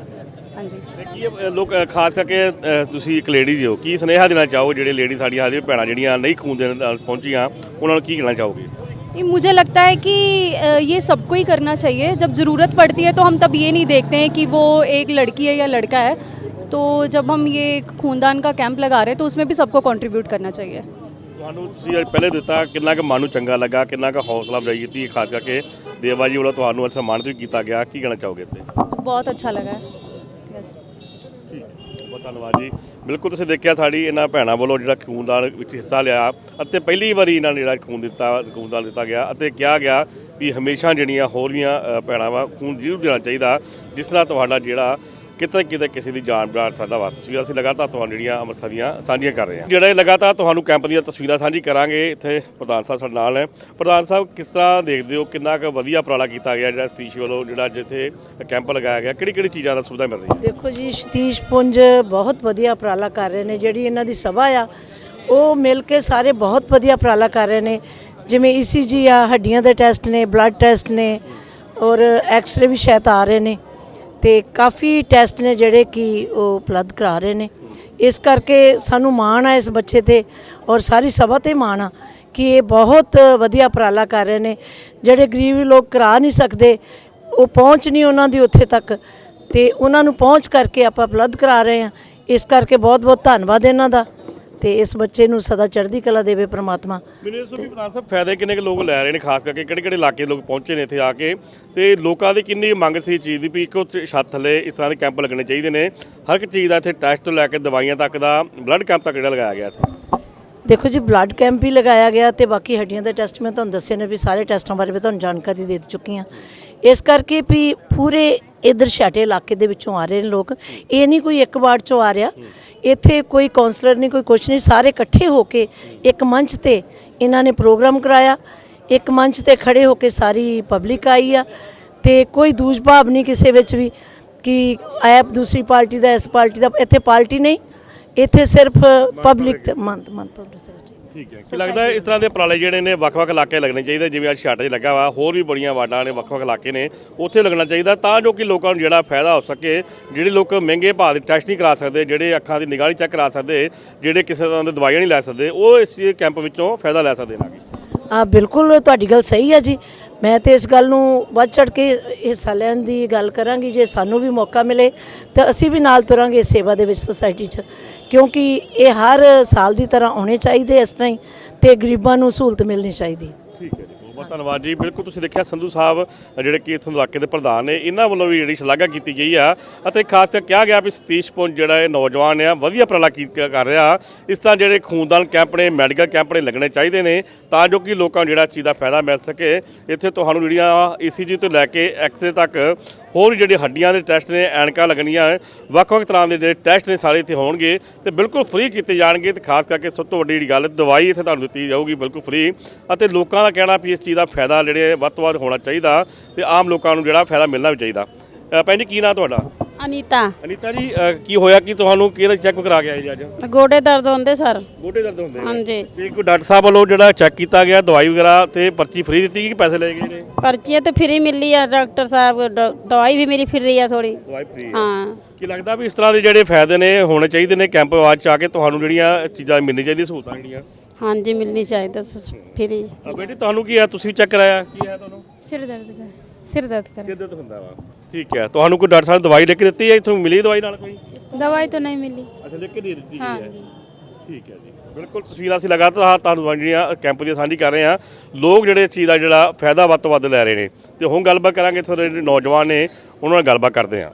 हाँ जी ਤੇ ਕੀ ਇਹ ਲੋਕ ਅ, ਖਾਸ ਕਰਕੇ ਅ, ਤੁਸੀਂ ਇੱਕ ਲੇਡੀ ਹੋ ਕੀ ਸੁਨੇਹਾ ਦੇਣਾ ਚਾਹੋ ਜਿਹੜੇ ਲੇਡੀ ਸਾਡੀਆਂ ਹਾਜ਼ਰ ਭੈਣਾਂ ਜਿਹੜੀਆਂ ਨਹੀਂ ਖੂਨ ਦੇਣ ਨਾਲ ਪਹੁੰਚੀਆਂ ਉਹਨਾਂ ਨੂੰ ਕੀ ਕਹਿਣਾ ਚਾਹੋਗੇ नहीं, मुझे लगता है कि अ, ये सबको ही करना चाहिए जब ज़रूरत पड़ती है तो हम तब ये नहीं देखते हैं कि वो एक लड़की है या लड़का है तो जब हम ये खूनदान का कैंप लगा रहे हैं तो उसमें भी सबको कंट्रीब्यूट करना चाहिए ਤੁਹਾਨੂੰ ਤੁਸੀਂ ਅੱਜ ਪਹਿਲੇ ਦਿੱਤਾ ਕਿੰਨਾ ਕੁ ਮਨ ਨੂੰ ਚੰਗਾ ਲੱਗਾ ਕਿੰਨਾ ਕੁ ਹੌਸਲਾ ਵਧਾਈ ਦਿੱਤੀ ਖਾਸ ਕਰਕੇ ਦੇਵਾ ਜੀ ਵੱਲੋਂ ਤੁਹਾਨੂੰ ਅੱਜ ਸਨਮਾਨਿਤ ਵੀ ਕੀਤਾ ਗਿਆ। ਕੀ ਕਹਿਣਾ ਚਾਹੋਗੇ ਤੇ ਬਹੁਤ ਅੱਛਾ ਲੱਗਾ। ਯੈਸ ਬਹੁਤ ਧੰਨਵਾਦ ਜੀ। ਬਿਲਕੁਲ ਤੁਸੀਂ ਦੇਖਿਆ ਸਾਡੀ ਇਹਨਾਂ ਭੈਣਾਂ ਵੱਲੋਂ ਜਿਹੜਾ ਖੂਨਦਾਨ ਵਿੱਚ ਹਿੱਸਾ ਲਿਆ ਅਤੇ ਪਹਿਲੀ ਵਾਰੀ ਇਹਨਾਂ ਨੇ ਜਿਹੜਾ ਖੂਨ ਦਿੱਤਾ ਖੂਨਦਾਨ ਦਿੱਤਾ ਗਿਆ ਅਤੇ ਕਿਹਾ ਗਿਆ ਵੀ ਹਮੇਸ਼ਾ ਜਿਹੜੀਆਂ ਹੋਰੀਆਂ ਭੈਣਾਂ ਵਾ ਖੂਨ ਜ਼ਰੂਰ ਦੇਣਾ ਚਾਹੀਦਾ ਜਿਸ ਨਾਲ ਤੁਹਾਡਾ ਜਿਹੜਾ ਕਿਤੇ ਕਿਤੇ ਕਿਸੇ ਦੀ ਜਾਨ ਬਚਾ ਸਕਦਾ ਵਾ ਤਸਵੀਰਾਂ ਅਸੀਂ ਲਗਾਤਾਰ ਤੁਹਾਨੂੰ ਜਿਹੜੀਆਂ ਅੰਮ੍ਰਿਤਸਰ ਦੀਆਂ ਸਾਂਝੀਆਂ ਕਰ ਰਹੇ ਹਾਂ। ਜਿਹੜੇ ਲਗਾਤਾਰ ਤੁਹਾਨੂੰ ਕੈਂਪ ਦੀਆਂ ਤਸਵੀਰਾਂ ਸਾਂਝੀ ਕਰਾਂਗੇ, ਇੱਥੇ ਪ੍ਰਧਾਨ ਸਾਹਿਬ ਸਾਡੇ ਨਾਲ ਹੈ। ਪ੍ਰਧਾਨ ਸਾਹਿਬ, ਕਿਸ ਤਰ੍ਹਾਂ ਦੇਖਦੇ ਹੋ, ਕਿੰਨਾ ਕੁ ਵਧੀਆ ਉਪਰਾਲਾ ਕੀਤਾ ਗਿਆ ਜਿਹੜਾ ਸਤੀਸ਼ ਵੱਲੋਂ, ਜਿਹੜਾ ਜਿੱਥੇ ਕੈਂਪ ਲਗਾਇਆ ਗਿਆ? ਕਿਹੜੀ ਕਿਹੜੀ ਚੀਜ਼ਾਂ ਦਾ ਸੁਵਿਧਾ ਮਿਲ ਰਹੀ ਹੈ? ਦੇਖੋ ਜੀ, ਸਤੀਸ਼ ਪੁੰਜ ਬਹੁਤ ਵਧੀਆ ਉਪਰਾਲਾ ਕਰ ਰਹੇ ਨੇ, ਜਿਹੜੀ ਇਹਨਾਂ ਦੀ ਸਭਾ ਆ, ਉਹ ਮਿਲ ਕੇ ਸਾਰੇ ਬਹੁਤ ਵਧੀਆ ਉਪਰਾਲਾ ਕਰ ਰਹੇ ਨੇ। ਜਿਵੇਂ ਈਸੀਜੀ ਆ, ਹੱਡੀਆਂ ਦੇ ਟੈਸਟ ਨੇ, ਬਲੱਡ ਟੈਸਟ ਨੇ, ਔਰ ਐਕਸ-ਰੇ ਵੀ ਸ਼ਾਇਦ ਆ ਰਹੇ ਨੇ। ਤੇ ਕਾਫੀ ਟੈਸਟ ਨੇ ਜਿਹੜੇ ਕਿ ਉਹ ਉਪਲਬਧ ਕਰਾ ਰਹੇ ਨੇ। ਇਸ ਕਰਕੇ ਸਾਨੂੰ ਮਾਣ ਆ ਇਸ ਬੱਚੇ ਤੇ ਔਰ ਸਾਰੀ ਸਭਾ ਤੇ ਮਾਣ ਆ ਕਿ ਇਹ ਬਹੁਤ ਵਧੀਆ ਉਪਰਾਲਾ ਕਰ ਰਹੇ ਨੇ। ਜਿਹੜੇ ਗਰੀਬ ਲੋਕ ਕਰਾ ਨਹੀਂ ਸਕਦੇ, ਉਹ ਪਹੁੰਚ ਨਹੀਂ ਉਹਨਾਂ ਦੀ ਉੱਥੇ ਤੱਕ। ਤੇ ਉਹਨਾਂ ਨੂੰ ਪਹੁੰਚ ਕਰਕੇ ਆਪਾਂ ਉਪਲਬਧ ਕਰਾ ਰਹੇ ਹਾਂ। ਇਸ ਕਰਕੇ ਬਹੁਤ ਬਹੁਤ ਧੰਨਵਾਦ ਇਹਨਾਂ ਦਾ। ਤੇ ਇਸ ਬੱਚੇ ਨੂੰ ਸਦਾ ਚੜ੍ਹਦੀ ਕਲਾ ਦੇਵੇ ਪ੍ਰਮਾਤਮਾ। ਮੈਨੂੰ ਇਹ ਦੱਸੋ ਵੀ ਪ੍ਰਧਾਨ ਸਾਹਿਬ ਫਾਇਦੇ ਕਿੰਨੇ ਕੁ ਲੋਕ ਲੈ ਰਹੇ ਨੇ ਖਾਸ ਕਰਕੇ ਕਿਹੜੇ ਕਿਹੜੇ ਇਲਾਕੇ ਦੇ ਲੋਕ ਪਹੁੰਚੇ ਨੇ ਇੱਥੇ ਆ ਕੇ? ਤੇ ਲੋਕਾਂ ਦੀ ਕਿੰਨੀ ਮੰਗ ਸੀ ਇਸ ਚੀਜ਼ ਦੀ ਵੀ ਇੱਕੋ ਛੱਤ ਥੱਲੇ ਇਸ ਤਰ੍ਹਾਂ ਦੇ ਕੈਂਪ ਲੱਗਣੇ ਚਾਹੀਦੇ ਨੇ? ਹਰ ਇੱਕ ਚੀਜ਼ ਦਾ ਇੱਥੇ ਟੈਸਟ ਤੋਂ ਲੈ ਕੇ ਦਵਾਈਆਂ ਤੱਕ ਦਾ ਬਲੱਡ ਕੈਂਪ ਤੱਕ ਜਿਹੜਾ ਲਗਾਇਆ ਗਿਆ ਇੱਥੇ। ਦੇਖੋ ਜੀ ਬਲੱਡ ਕੈਂਪ ਵੀ ਲਗਾਇਆ ਗਿਆ ਤੇ ਬਾਕੀ ਹੱਡੀਆਂ ਦੇ ਟੈਸਟ ਮੈਂ ਤੁਹਾਨੂੰ ਦੱਸੇ ਨੇ ਵੀ ਸਾਰੇ ਟੈਸਟਾਂ ਬਾਰੇ ਮੈਂ ਤੁਹਾਨੂੰ ਜਾਣਕਾਰੀ ਦੇ ਚੁੱਕੀ ਹਾਂ। ਇਸ ਕਰਕੇ ਵੀ ਪੂਰੇ ਇਧਰ ਛਾਟੇ ਇਲਾਕੇ ਦੇ ਵਿੱਚੋਂ ਆ ਰਹੇ ਨੇ ਲੋਕ। ਇਹ ਨਹੀਂ ਕੋਈ ਇੱਕ ਵਾਰਡ ਚੋਂ ਆ ਰਿਹਾ। ਇੱਥੇ ਕੋਈ ਕਾਉਂਸਲਰ ਨਹੀਂ, ਕੋਈ ਕੁਛ ਨਹੀਂ, ਸਾਰੇ ਇਕੱਠੇ ਹੋ ਕੇ ਇੱਕ ਮੰਚ ਤੇ ਇਹਨਾਂ ਨੇ ਪ੍ਰੋਗਰਾਮ ਕਰਾਇਆ। ਇੱਕ ਮੰਚ ਤੇ ਖੜੇ ਹੋ ਕੇ ਸਾਰੀ ਪਬਲਿਕ ਆਈ ਆ ਤੇ ਕੋਈ ਦੂਜ ਭਾਵ ਨਹੀਂ ਕਿਸੇ ਵਿੱਚ ਵੀ ਕਿ ਐਪ ਦੂਸਰੀ ਪਾਰਟੀ ਦਾ, ਇਸ ਪਾਰਟੀ ਦਾ, ਇੱਥੇ ਪਾਰਟੀ ਨਹੀਂ, ਇੱਥੇ ਸਿਰਫ ਪਬਲਿਕ ਮੰਤ ਮੰਤ ਪਬਲਿਕ ਠੀਕ ਹੈ। ਕੀ ਲੱਗਦਾ ਹੈ ਇਸ ਤਰ੍ਹਾਂ ਦੇ ਉਪਰਾਲੇ ਜਿਹੜੇ ਨੇ ਵੱਖ-ਵੱਖ ਇਲਾਕੇ ਲੱਗਣੇ ਚਾਹੀਦੇ ਜਿਵੇਂ ਅੱਜ ਛਾਟਾ 'ਚ ਲੱਗਾ ਵਾ ਹੋਰ ਵੀ ਬੜੀਆਂ ਵਾਰਡਾਂ ਨੇ ਵੱਖ-ਵੱਖ ਇਲਾਕੇ ਨੇ ਉੱਥੇ ਲੱਗਣਾ ਚਾਹੀਦਾ ਤਾਂ ਜੋ ਕਿ ਲੋਕਾਂ ਨੂੰ ਜਿਹੜਾ ਫਾਇਦਾ ਹੋ ਸਕੇ ਜਿਹੜੇ ਲੋਕ ਮਹਿੰਗੇ ਭਾਅ ਦੇ ਟੈਸਟ ਨਹੀਂ ਕਰਾ ਸਕਦੇ ਜਿਹੜੇ ਅੱਖਾਂ ਦੀ ਨਿਗਾਹ ਨਹੀਂ ਚੈੱਕ ਕਰਾ ਸਕਦੇ ਜਿਹੜੇ ਕਿਸੇ ਤਰ੍ਹਾਂ ਦੀ ਦਵਾਈਆਂ ਨਹੀਂ ਲੈ ਸਕਦੇ ਉਹ ਇਸ ਕੈਂਪ ਵਿੱਚੋਂ ਫਾਇਦਾ ਲੈ ਸਕਦੇ ਨੇ। ਆ ਬਿਲਕੁਲ ਤੁਹਾਡੀ ਗੱਲ ਸਹੀ ਹੈ ਜੀ। ਮੈਂ ਤੇ ਇਸ ਗੱਲ ਨੂੰ ਵੱਧ ਚੜ ਕੇ ਹਿੱਸਾ ਲੈਣ ਦੀ ਗੱਲ ਕਰਾਂਗੀ ਜੇ ਸਾਨੂੰ ਵੀ ਮੌਕਾ ਮਿਲੇ ਤਾਂ ਅਸੀਂ ਵੀ ਨਾਲ ਤੁਰਾਂਗੇ ਇਸ ਸੇਵਾ ਦੇ ਵਿੱਚ ਸੁਸਾਇਟੀ 'ਚ। ਕਿਉਂਕਿ ਇਹ ਹਰ ਸਾਲ ਦੀ ਤਰ੍ਹਾਂ ਆਉਣੇ ਚਾਹੀਦੇ ਇਸ ਤਰ੍ਹਾਂ ਹੀ ਤੇ ਗਰੀਬਾਂ ਨੂੰ ਸਹੂਲਤ ਮਿਲਣੀ ਚਾਹੀਦੀ। ਬਹੁਤ ਧੰਨਵਾਦ ਜੀ। ਬਿਲਕੁਲ ਤੁਸੀਂ ਦੇਖਿਆ ਸੰਧੂ ਸਾਹਿਬ, ਜਿਹੜੇ ਕਿ ਇਥੋਂ ਇਲਾਕੇ ਦੇ ਪ੍ਰਧਾਨ ਨੇ, ਇਹਨਾਂ ਵੱਲੋਂ ਵੀ ਜਿਹੜੀ ਸ਼ਲਾਘਾ ਕੀਤੀ ਗਈ ਆ। ਅਤੇ ਖਾਸ ਕਰਕੇ ਕਿਹਾ ਗਿਆ ਵੀ ਸਤੀਸ਼ ਪੁੰਜ ਜਿਹੜਾ ਇਹ ਨੌਜਵਾਨ ਆ, ਵਧੀਆ ਉਪਰਾਲਾ ਕੀ ਕਰ ਰਿਹਾ। ਇਸ ਤਰ੍ਹਾਂ ਜਿਹੜੇ ਖੂਨਦਾਨ ਕੈਂਪ ਨੇ, ਮੈਡੀਕਲ ਕੈਂਪ ਨੇ ਲੱਗਣੇ ਚਾਹੀਦੇ ਨੇ, ਤਾਂ ਜੋ ਕਿ ਲੋਕਾਂ ਨੂੰ ਜਿਹੜਾ ਚੀਜ਼ ਦਾ ਫਾਇਦਾ ਮਿਲ ਸਕੇ। ਇੱਥੇ ਤੁਹਾਨੂੰ ਜਿਹੜੀਆਂ ਈਸੀਜੀ ਤੋਂ ਲੈ ਕੇ ਐਕਸਰੇ ਤੱਕ ਹੋਰ ਵੀ ਜਿਹੜੇ ਹੱਡੀਆਂ ਦੇ ਟੈਸਟ ਨੇ, ਐਨਕਾਂ ਲੱਗਣੀਆਂ, ਵੱਖ-ਵੱਖ ਤਰ੍ਹਾਂ ਦੇ ਜਿਹੜੇ ਟੈਸਟ ਨੇ ਸਾਰੇ ਇੱਥੇ ਹੋਣਗੇ ਤੇ ਬਿਲਕੁਲ ਫ੍ਰੀ ਕੀਤੇ ਜਾਣਗੇ। ਤੇ ਖਾਸ ਕਰਕੇ ਸਭ ਤੋਂ ਵੱਡੀ ਜਿਹੜੀ ਗੱਲ, ਦਵਾਈ ਇੱਥੇ ਤੁਹਾਨੂੰ ਦਿੱਤੀ ਜਾਊਗੀ ਬਿਲਕੁਲ ਫ੍ਰੀ। ਅਤੇ ਲੋਕਾਂ ਦਾ ਕਹਿਣਾ ਵੀ ਇਸ ਚੀਜ਼ ਦਾ ਫਾਇਦਾ ਜਿਹੜੇ ਵੱਧ ਤੋਂ ਵੱਧ ਹੋਣਾ ਚਾਹੀਦਾ ਤੇ ਆਮ ਲੋਕਾਂ ਨੂੰ ਜਿਹੜਾ ਫਾਇਦਾ ਮਿਲਣਾ ਵੀ ਚਾਹੀਦਾ। ਅ, ਭੈਣ ਜੀ ਕੀ ਨਾਂ ਤੁਹਾਡਾ? ਅਨੀਤਾ। ਅਨੀਤਾ ਜੀ ਅ, ਕੀ ਹੋਇਆ? ਕਿ ਤੁਹਾਨੂੰ ਕਿਹਦਾ ਚੈੱਕ ਕਰਾ ਗਿਆ ਜੀ ਅੱਜ? ਗੋਡੇ ਦਰਦ ਹੁੰਦੇ ਸਰ। ਗੋਡੇ ਦਰਦ ਹੁੰਦੇ ਨੇ ਹਾਂਜੀ। ਤੇ ਕੋਈ ਡਾਕਟਰ ਸਾਹਿਬ ਵੱਲੋਂ ਜਿਹੜਾ ਚੈੱਕ ਕੀਤਾ ਗਿਆ ਦਵਾਈ ਵਗੈਰਾ ਤੇ ਪਰਚੀ ਫ੍ਰੀ ਦਿੱਤੀ ਕਿ ਪੈਸੇ ਲਏ ਗਏ ਨੇ ਪਰਚੀ ਤੇ ਫ੍ਰੀ ਮਿਲੀ ਆ ਡਾਕਟਰ ਸਾਹਿਬ। ਦਵਾਈ ਵੀ ਮੇਰੀ ਫ੍ਰੀ ਆ ਥੋੜੀ ਦਵਾਈ ਫ੍ਰੀ ਹਾਂ। ਕੀ ਲੱਗਦਾ ਵੀ ਇਸ ਤਰ੍ਹਾਂ ਦੇ ਜਿਹੜੇ ਫਾਇਦੇ ਨੇ ਹੋਣੇ ਚਾਹੀਦੇ ਨੇ ਕੈਂਪ ਆਵਾਜ਼ ਚ ਆ ਕੇ ਤੁਹਾਨੂੰ ਜਿਹੜੀਆਂ ਚੀਜ਼ਾਂ ਮਿਲਣੀ ਚਾਹੀਦੀਆਂ ਸਹੂਲਤਾਂ ਜਿਹੜੀਆਂ? ਹਾਂਜੀ ਮਿਲਣੀ ਚਾਹੀਦਾ ਸ- ਫ੍ਰੀ ਆ ਬੇਟੀ ਤੁਹਾਨੂੰ ਕੀ ਆ ਤੁਸੀਂ ਚੈੱਕ ਕਰਾਇਆ? ਕੀ ਆ ਤੁਹਾਨੂੰ? ਸਿਰ ਦਰਦ ਕਰ ਸਿਰ ਦਰਦ ਕਰ। ਸਿੱਧਤ ਹੁੰਦਾ ਵਾ। ਠੀਕ ਹੈ। ਤੁਹਾਨੂੰ ਕੋਈ ਡਾਕਟਰ ਸਾਹਿਬ ਦਵਾਈ ਲਿਖ ਕੇ ਦਿੱਤੀ ਹੈ? ਇਥੋਂ ਮਿਲੀ ਦਵਾਈ ਨਾਲ ਕੋਈ? ਦਵਾਈ ਤਾਂ ਨਹੀਂ ਮਿਲੀ। ਅੱਛਾ ਲਿਖ ਕੇ ਦੇ ਦਿੱਤੀ ਹੈ। ਹਾਂਜੀ। ਠੀਕ ਹੈ ਜੀ। ਬਿਲਕੁਲ ਤਸਵੀਰਾਂ ਅਸੀਂ ਲਗਾਤਾਰ ਤੁਹਾਨੂੰ ਜਿਹੜੀਆਂ ਕੈਂਪ ਦੀਆਂ ਸਾਂਝੀ ਕਰ ਰਹੇ ਹਾਂ। ਲੋਕ ਜਿਹੜੇ ਚੀਜ਼ ਦਾ ਜਿਹੜਾ ਫਾਇਦਾ ਵੱਧ ਤੋਂ ਵੱਧ ਲੈ ਰਹੇ ਨੇ। ਤੇ ਹੁਣ ਗੱਲਬਾਤ ਕਰਾਂਗੇ ਇੱਥੋਂ ਜਿਹੜੇ ਨੌਜਵਾਨ ਨੇ ਉਹਨਾਂ ਨਾਲ ਗੱਲਬਾਤ ਕਰਦੇ ਹਾਂ।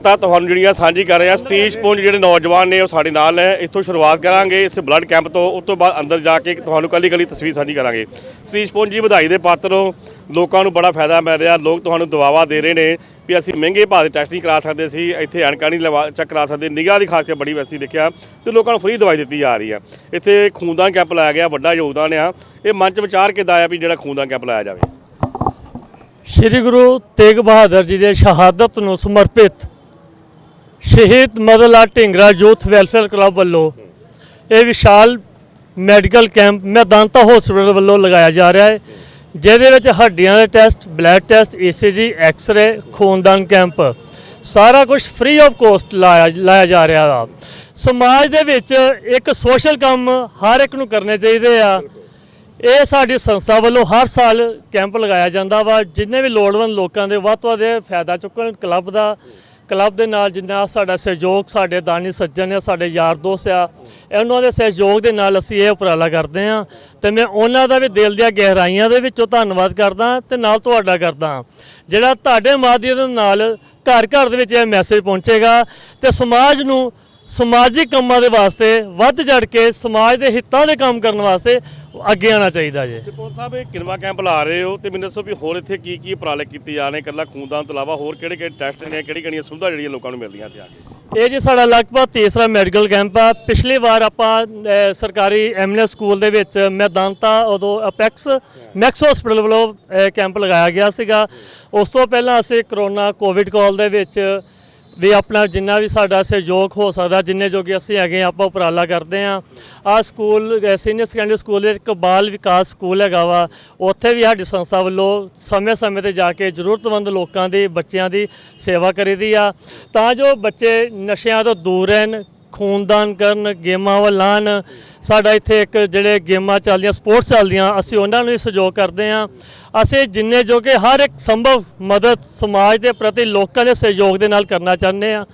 ਤਾਂ ਤੁਹਾਨੂੰ ਜਿਹੜੀਆਂ ਸਾਂਝੀ ਕਰ ਰਹੇ ਹਾਂ, ਸਤੀਸ਼ ਪੁੰਜ ਜਿਹੜੇ ਨੌਜਵਾਨ ਨੇ, ਉਹ ਸਾਡੇ ਨਾਲ ਨੇ। ਇੱਥੋਂ ਸ਼ੁਰੂਆਤ ਕਰਾਂਗੇ, ਇਸ ਬਲੱਡ ਕੈਂਪ ਤੋਂ, ਉਸ ਤੋਂ ਬਾਅਦ ਅੰਦਰ ਜਾ ਕੇ ਤੁਹਾਨੂੰ ਕੱਲੀ ਕੱਲੀ ਤਸਵੀਰ ਸਾਂਝੀ ਕਰਾਂਗੇ। ਸਤੀਸ਼ ਪੁੰਜ ਜੀ, ਵਧਾਈ ਦੇ ਪਾਤਰ ਹੋ। ਲੋਕਾਂ ਨੂੰ ਬੜਾ ਫਾਇਦਾ ਮਿਲ ਰਿਹਾ, ਲੋਕ ਤੁਹਾਨੂੰ ਦਵਾਵਾ ਦੇ ਰਹੇ ਨੇ ਵੀ ਅਸੀਂ ਮਹਿੰਗੇ ਭਾਅ ਦੇ ਟੈਸਟ ਨਹੀਂ ਕਰਾ ਸਕਦੇ ਸੀ ਇੱਥੇ ਅਣਕਾ ਨਹੀਂ ਲਵਾ, ਚੈੱਕ ਕਰਾ ਸਕਦੇ। ਨਿਗਾਹ ਦੀ ਖਾਸ ਕੇ ਬੜੀ ਵੈਸੀ ਦੇਖਿਆ ਤੇ ਲੋਕਾਂ ਨੂੰ ਫ੍ਰੀ ਦਵਾਈ ਦਿੱਤੀ ਜਾ ਰਹੀ ਆ। ਇੱਥੇ ਖੂਨਦਾਨ ਕੈਂਪ ਲਾਇਆ ਗਿਆ, ਵੱਡਾ ਯੋਗਦਾਨ ਆ। ਇਹ ਮੰਚ ਵਿਚਾਰ ਕੇ ਆਇਆ ਵੀ ਜਿਹੜਾ ਖੂਨਦਾਨ ਕੈਂਪ ਲਾਇਆ ਜਾਵੇ? ਸ੍ਰੀ ਗੁਰੂ ਤੇਗ ਬਹਾਦਰ ਜੀ ਦੇ ਸ਼ਹਾਦਤ ਨੂੰ ਸਮਰਪਿਤ ਸ਼ਹੀਦ Madan Lal Dhingra youth welfare club ਵੱਲੋਂ ਇਹ ਵਿਸ਼ਾਲ ਮੈਡੀਕਲ ਕੈਂਪ ਮੈਦਾਨਤਾ ਹਸਪੀਟਲ ਵੱਲੋਂ ਲਗਾਇਆ ਜਾ ਰਿਹਾ ਹੈ, ਜਿਹਦੇ ਵਿੱਚ ਹੱਡੀਆਂ ਦੇ test, blood test, ECG, x ray, ਖੂਨਦਾਨ ਕੈਂਪ, ਸਾਰਾ ਕੁਝ ਫ੍ਰੀ ਆਫ ਕੋਸਟ ਲਾਇਆ ਲਾਇਆ ਜਾ ਰਿਹਾ ਵਾ। ਸਮਾਜ ਦੇ ਵਿੱਚ ਇੱਕ ਸੋਸ਼ਲ ਕੰਮ ਹਰ ਇੱਕ ਨੂੰ ਕਰਨੇ ਚਾਹੀਦੇ ਆ। ਇਹ ਸਾਡੀ ਸੰਸਥਾ ਵੱਲੋਂ ਹਰ ਸਾਲ ਕੈਂਪ ਲਗਾਇਆ ਜਾਂਦਾ ਵਾ, ਜਿੰਨੇ ਵੀ ਲੋੜਵੰਦ ਲੋਕਾਂ ਦੇ ਵੱਧ ਤੋਂ ਵੱਧ ਫਾਇਦਾ ਚੁੱਕਣ, ਕਲੱਬ ਦਾ ਕਲੱਬ ਦੇ ਨਾਲ ਜਿੰਨਾ ਸਾਡਾ ਸਹਿਯੋਗ, ਸਾਡੇ ਦਾਨੀ ਸੱਜਣ ਆ, ਸਾਡੇ ਯਾਰ ਦੋਸਤ ਆ ਉਹਨਾਂ ਦੇ ਸਹਿਯੋਗ ਦੇ ਨਾਲ ਅਸੀਂ ਇਹ ਉਪਰਾਲਾ ਕਰਦੇ ਆ ਤੇ ਮੈਂ ਉਹਨਾਂ ਦਾ ਵੀ ਦਿਲ ਦੀਆਂ ਗਹਿਰਾਈਆਂ ਦੇ ਵਿੱਚੋਂ ਧੰਨਵਾਦ ਕਰਦਾ ਤੇ ਨਾਲ ਤੁਹਾਡਾ ਕਰਦਾ ਜਿਹੜਾ ਤੁਹਾਡੇ ਮਾਧਿਅਮ ਨਾਲ ਘਰ ਘਰ ਦੇ ਵਿੱਚ ਇਹ ਮੈਸੇਜ ਪਹੁੰਚੇਗਾ ਤੇ ਸਮਾਜ ਨੂੰ ਸਮਾਜਿਕ ਕੰਮਾਂ ਦੇ ਵਾਸਤੇ ਵੱਧ ਚੜ ਕੇ ਸਮਾਜ ਦੇ ਹਿੱਤਾਂ ਦੇ ਕੰਮ ਕਰਨ ਵਾਸਤੇ ਅੱਗੇ ਆਉਣਾ ਚਾਹੀਦਾ ਜੇ। ਤੇ ਪੌਲ ਸਾਹਿਬ ਇਹ ਕਿਨਵਾ ਕੈਂਪ ਲਾ ਰਹੇ ਹੋ ਤੇ ਮੈਨੂੰ ਦੱਸੋ ਵੀ ਹੋਰ ਇੱਥੇ ਕੀ ਕੀ ਉਪਰਾਲੇ ਕੀਤੇ ਜਾ ਰਹੇ ਇਕੱਲਾ ਖੂਨਦਾਨ ਤੋਂ ਇਲਾਵਾ ਹੋਰ ਕਿਹੜੇ ਕਿਹੜੇ ਟੈਸਟ ਨੇ ਕਿਹੜੀ ਕਿਹੜੀਆਂ ਸੁਵਿਧਾ ਜਿਹੜੀਆਂ ਲੋਕਾਂ ਨੂੰ ਮਿਲਦੀਆਂ ਇੱਥੇ ਆ ਕੇ? ਇਹ ਜੀ ਸਾਡਾ ਲਗਭਗ ਤੀਸਰਾ ਮੈਡੀਕਲ ਕੈਂਪ ਆ। ਪਿਛਲੀ ਵਾਰ ਆਪਾਂ ਸਰਕਾਰੀ ਐਮਐਨਐਸ ਸਕੂਲ ਦੇ ਵਿੱਚ ਮੈਦਾਂਤਾ ਉਦੋਂ ਅਪੈਕਸ ਮੈਕਸ ਹਸਪੀਟਲ ਵੱਲੋਂ ਕੈਂਪ ਲਗਾਇਆ ਗਿਆ ਸੀਗਾ। ਉਸ ਤੋਂ ਪਹਿਲਾਂ ਅਸੀਂ ਕਰੋਨਾ ਕੋਵਿਡ ਕਾਲ ਦੇ ਵਿੱਚ ਵੀ ਆਪਣਾ ਜਿੰਨਾ ਵੀ ਸਾਡਾ ਸਹਿਯੋਗ ਹੋ ਸਕਦਾ, ਜਿੰਨੇ ਜੋਗੇ ਅਸੀਂ ਹੈਗੇ ਆਪਾਂ ਉਪਰਾਲਾ ਕਰਦੇ ਆ ਆ ਸਕੂਲ ਸੀਨੀਅਰ ਸੈਕੰਡਰੀ ਸਕੂਲ ਦੇ ਇੱਕ ਬਾਲ ਵਿਕਾਸ ਸਕੂਲ ਹੈਗਾ ਵਾ। ਉੱਥੇ ਵੀ ਸਾਡੀ ਸੰਸਥਾ ਵੱਲੋਂ ਸਮੇਂ-ਸਮੇਂ ਤੇ ਜਾ ਕੇ ਜ਼ਰੂਰਤਮੰਦ ਲੋਕਾਂ ਦੀ, ਬੱਚਿਆਂ ਦੀ ਸੇਵਾ ਕਰੀਦੀ ਆ। ਤਾਂ ਜੋ ਬੱਚੇ ਨਸ਼ਿਆਂ ਤੋਂ ਦੂਰ ਰਹਿਣ ਖੂਨਦਾਨ ਕਰਨ, ਗੇਮਾਂ ਵੱਲ ਆਉਣ। ਸਾਡਾ ਇੱਥੇ ਇੱਕ ਜਿਹੜੇ ਗੇਮਾਂ ਚੱਲਦੀਆਂ, ਸਪੋਰਟਸ ਚੱਲਦੀਆਂ, ਅਸੀਂ ਉਹਨਾਂ ਨੂੰ ਵੀ ਸਹਿਯੋਗ ਕਰਦੇ ਹਾਂ। ਅਸੀਂ ਜਿੰਨੇ ਜੋ ਕਿ ਹਰ ਇੱਕ ਸੰਭਵ ਮਦਦ ਸਮਾਜ ਦੇ ਪ੍ਰਤੀ ਲੋਕਾਂ ਦੇ ਸਹਿਯੋਗ ਦੇ ਨਾਲ ਕਰਨਾ ਚਾਹੁੰਦੇ ਹਾਂ।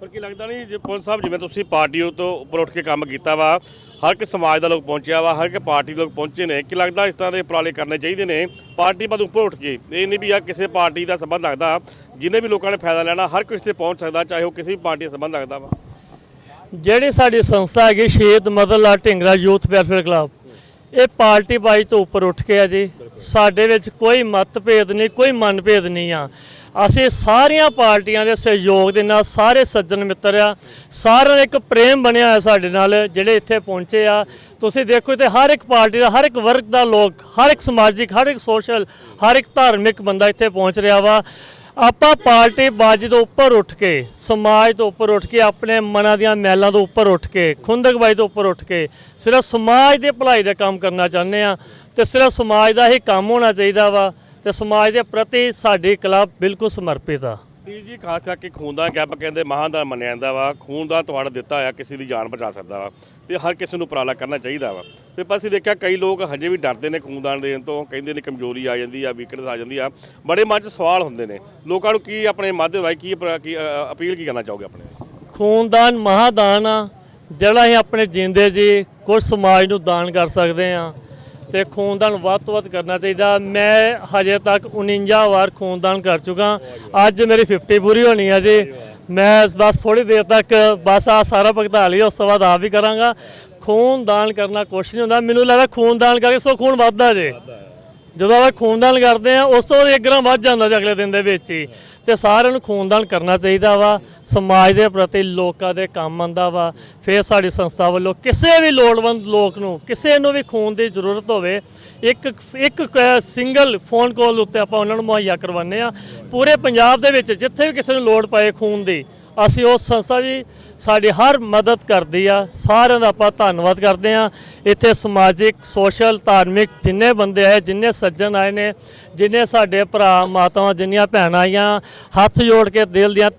ਪਰ ਕੀ ਲੱਗਦਾ ਨਹੀਂ, ਜੇ ਪੌਲ ਸਾਹਿਬ, ਜਿਵੇਂ ਤੁਸੀਂ ਪਾਰਟੀ ਤੋਂ ਉੱਪਰ ਉੱਠ ਕੇ ਕੰਮ ਕੀਤਾ ਵਾ, ਹਰ ਇੱਕ ਸਮਾਜ ਦਾ ਲੋਕ ਪਹੁੰਚਿਆ ਵਾ, ਹਰ ਇੱਕ ਪਾਰਟੀ ਦੇ ਲੋਕ ਪਹੁੰਚੇ ਨੇ, ਕੀ ਲੱਗਦਾ ਇਸ ਤਰ੍ਹਾਂ ਦੇ ਉਪਰਾਲੇ ਕਰਨੇ ਚਾਹੀਦੇ ਨੇ? ਪਾਰਟੀ ਬਾਦ ਉੱਪਰ ਉੱਠ ਕੇ, ਇਹ ਨਹੀਂ ਵੀ ਆ ਕਿਸੇ ਪਾਰਟੀ ਦਾ ਸੰਬੰਧ ਲੱਗਦਾ, ਜਿੰਨੇ ਵੀ ਲੋਕਾਂ ਨੇ ਫਾਇਦਾ ਲੈਣਾ, ਹਰ ਕੋਈ ਤੇ ਪਹੁੰਚ ਸਕਦਾ, ਚਾਹੇ ਉਹ ਕਿਸੇ ਵੀ ਪਾਰਟੀ ਦਾ ਸੰਬੰਧ ਲੱਗਦਾ ਵਾ। ਜਿਹੜੀ ਸਾਡੀ ਸੰਸਥਾ ਹੈਗੀ, ਸ਼ਹੀਦ Madan Lal Dhingra youth welfare club, ਇਹ ਪਾਰਟੀ ਬਾਈ ਤੋਂ ਉੱਪਰ ਉੱਠ ਕੇ ਆ ਜੀ। ਸਾਡੇ ਵਿੱਚ ਕੋਈ ਮਤਭੇਦ ਨਹੀਂ, ਕੋਈ ਮਨਭੇਦ ਨਹੀਂ ਆ। ਅਸੀਂ ਸਾਰੀਆਂ ਪਾਰਟੀਆਂ ਦੇ ਸਹਿਯੋਗ ਦੇ ਨਾਲ ਸਾਰੇ ਸੱਜਣ ਮਿੱਤਰ ਆ, ਸਾਰਿਆਂ ਦਾ ਇੱਕ ਪ੍ਰੇਮ ਬਣਿਆ ਹੋਇਆ ਸਾਡੇ ਨਾਲ, ਜਿਹੜੇ ਇੱਥੇ ਪਹੁੰਚੇ ਆ। ਤੁਸੀਂ ਦੇਖੋ ਤੇ ਹਰ ਇੱਕ ਪਾਰਟੀ ਦਾ, ਹਰ ਇੱਕ ਵਰਗ ਦਾ ਲੋਕ, ਹਰ ਇੱਕ ਸਮਾਜਿਕ, ਹਰ ਇੱਕ ਸੋਸ਼ਲ, ਹਰ ਇੱਕ ਧਾਰਮਿਕ ਬੰਦਾ ਇੱਥੇ ਪਹੁੰਚ ਰਿਹਾ ਵਾ। ਆਪਾਂ ਪਾਰਟੀ ਬਾਜੀ ਤੋਂ ਉੱਪਰ ਉੱਠ ਕੇ, ਸਮਾਜ ਤੋਂ ਉੱਪਰ ਉੱਠ ਕੇ, ਆਪਣੇ ਮਨਾਂ ਦੀਆਂ ਮੈਲਾਂ ਤੋਂ ਉੱਪਰ ਉੱਠ ਕੇ ਖੁੰਦਕਬਾਈ ਤੋਂ ਉੱਪਰ ਉੱਠ ਕੇ, ਸਿਰਫ ਸਮਾਜ ਦੇ ਭਲਾਈ ਦਾ ਕੰਮ ਕਰਨਾ ਚਾਹੁੰਦੇ ਆ ਤੇ ਸਿਰਫ ਸਮਾਜ ਦਾ ਹੀ ਕੰਮ ਹੋਣਾ ਚਾਹੀਦਾ ਵਾ ਤੇ ਸਮਾਜ ਦੇ ਪ੍ਰਤੀ ਸਾਡੀ ਕਲੱਬ ਬਿਲਕੁਲ ਸਮਰਪਿਤ ਆ। ਸਤੀਸ਼ ਜੀ, ਖਾਸ ਕਰਕੇ ਖੂਨਦਾਨ ਕੈਂਪ ਕਹਿੰਦੇ ਮਹਾਂਦਾਨ ਮੰਨਿਆ ਜਾਂਦਾ ਵਾ, ਖੂਨ ਦਾ ਤੁਹਾਡਾ ਦਿੱਤਾ ਹੋਇਆ ਕਿਸੇ ਦੀ ਜਾਨ ਬਚਾ ਸਕਦਾ ਵਾ। ਤੇ ਹਰ ਕਿਸੇ ਨੂੰ ਉਪਰਾਲਾ ਕਰਨਾ ਚਾਹੀਦਾ ਵਾ। ਤੇ ਪਰ ਅਸੀਂ ਦੇਖਿਆ ਕਈ ਲੋਕ ਹਜੇ ਵੀ ਡਰਦੇ ਨੇ ਖੂਨਦਾਨ ਦੇਣ ਤੋਂ, ਕਹਿੰਦੇ ਨੇ ਕਮਜ਼ੋਰੀ ਆ ਜਾਂਦੀ ਆ ਵੀਕਨੈਸ ਆ ਜਾਂਦੀ ਆ। ਬੜੇ ਮਨ 'ਚ ਸਵਾਲ ਹੁੰਦੇ ਨੇ। ਲੋਕਾਂ ਨੂੰ ਕੀ ਆਪਣੇ ਮਾਧਿਅਮ ਰਾਹੀਂ ਕੀ ਅਪੀਲ ਕੀ ਕਰਨਾ ਚਾਹੋਗੇ ਆਪਣੇ ਖੂਨਦਾਨ ਮਹਾਦਾਨ ਆ, ਜਿਹੜਾ ਅਸੀਂ ਆਪਣੇ ਜਿੰਦੇ ਜੀ ਕੁਝ ਸਮਾਜ ਨੂੰ ਦਾਨ ਕਰ ਸਕਦੇ ਆ। ਤੇ ਖੂਨਦਾਨ ਵੱਧ ਤੋਂ ਵੱਧ ਕਰਨਾ ਚਾਹੀਦਾ। ਮੈਂ ਹਜੇ ਤੱਕ 49 ਵਾਰ ਖੂਨਦਾਨ ਕਰ ਚੁੱਕਾ। ਅੱਜ ਮੇਰੀ 50 ਪੂਰੀ ਹੋਣੀ ਆ ਜੀ। ਮੈਂ ਬਸ ਥੋੜੀ ਦੇਰ ਤੱਕ ਬਸ ਆ ਸਾਰਾ ਭੁਗਤਾ ਲਈ, ਉਸ ਤੋਂ ਬਾਅਦ ਆਪ ਵੀ ਕਰਾਂਗਾ। ਖੂਨ ਦਾਨ ਕਰਨਾ ਕੁਛ ਨਹੀਂ ਹੁੰਦਾ। ਮੈਨੂੰ ਲੱਗਦਾ ਖੂਨ ਦਾਨ ਕਰਕੇ ਸੋ ਖੂਨ ਵੱਧਦਾ ਜੇ। ਜਦੋਂ ਆਪਾਂ ਖੂਨਦਾਨ ਕਰਦੇ ਆ, ਉਸ ਤੋਂ 1 ਗ੍ਰਾਮ ਵੱਧ ਜਾਂਦਾ ਜੀ ਅਗਲੇ ਦਿਨ ਦੇ ਵਿੱਚ ਹੀ। ਤੇ ਸਾਰਿਆਂ ਨੂੰ ਖੂਨਦਾਨ ਕਰਨਾ ਚਾਹੀਦਾ ਵਾ, ਸਮਾਜ ਦੇ ਪ੍ਰਤੀ, ਲੋਕਾਂ ਦੇ ਕੰਮ ਆਂਦਾ ਵਾ। ਫਿਰ ਸਾਡੀ ਸੰਸਥਾ ਵੱਲੋਂ ਕਿਸੇ ਵੀ ਲੋੜਵੰਦ ਲੋਕ ਨੂੰ, ਕਿਸੇ ਨੂੰ ਵੀ ਖੂਨ ਦੀ ਜ਼ਰੂਰਤ ਹੋਵੇ, ਇੱਕ ਇੱਕ ਸਿੰਗਲ ਫੋਨ ਕਾਲ ਉੱਤੇ ਆਪਾਂ ਉਹਨਾਂ ਨੂੰ ਮੁਹੱਈਆ ਕਰਵਾਉਂਦੇ ਆ। ਪੂਰੇ ਪੰਜਾਬ ਦੇ ਵਿੱਚ ਜਿੱਥੇ ਵੀ ਕਿਸੇ ਨੂੰ ਲੋੜ ਪਏ ਖੂਨ ਦੀ ਅਸੀਂ ਉਸ ਸੰਸਥਾ ਵੀ ਸਾਡੀ ਹਰ ਮਦਦ ਕਰਦੀ ਆ। ਸਾਰਿਆਂ ਦਾ ਆਪਾਂ ਧੰਨਵਾਦ ਕਰਦੇ ਆ। ਇੱਥੇ ਸਮਾਜਿਕ, ਸੋਸ਼ਲ, ਧਾਰਮਿਕ ਜਿੰਨੇ ਬੰਦੇ ਆਏ, ਜਿੰਨੇ ਸੱਜਣ ਆਏ ਨੇ, ਜਿੰਨੇ ਸਾਡੇ ਭਰਾ, ਮਾਤਾਵਾਂ, ਜਿੰਨੀਆਂ ਭੈਣਾਂ ਆਈਆਂ, ਹੱਥ ਜੋੜ ਕੇ ਦਿਲ ਦੀਆਂ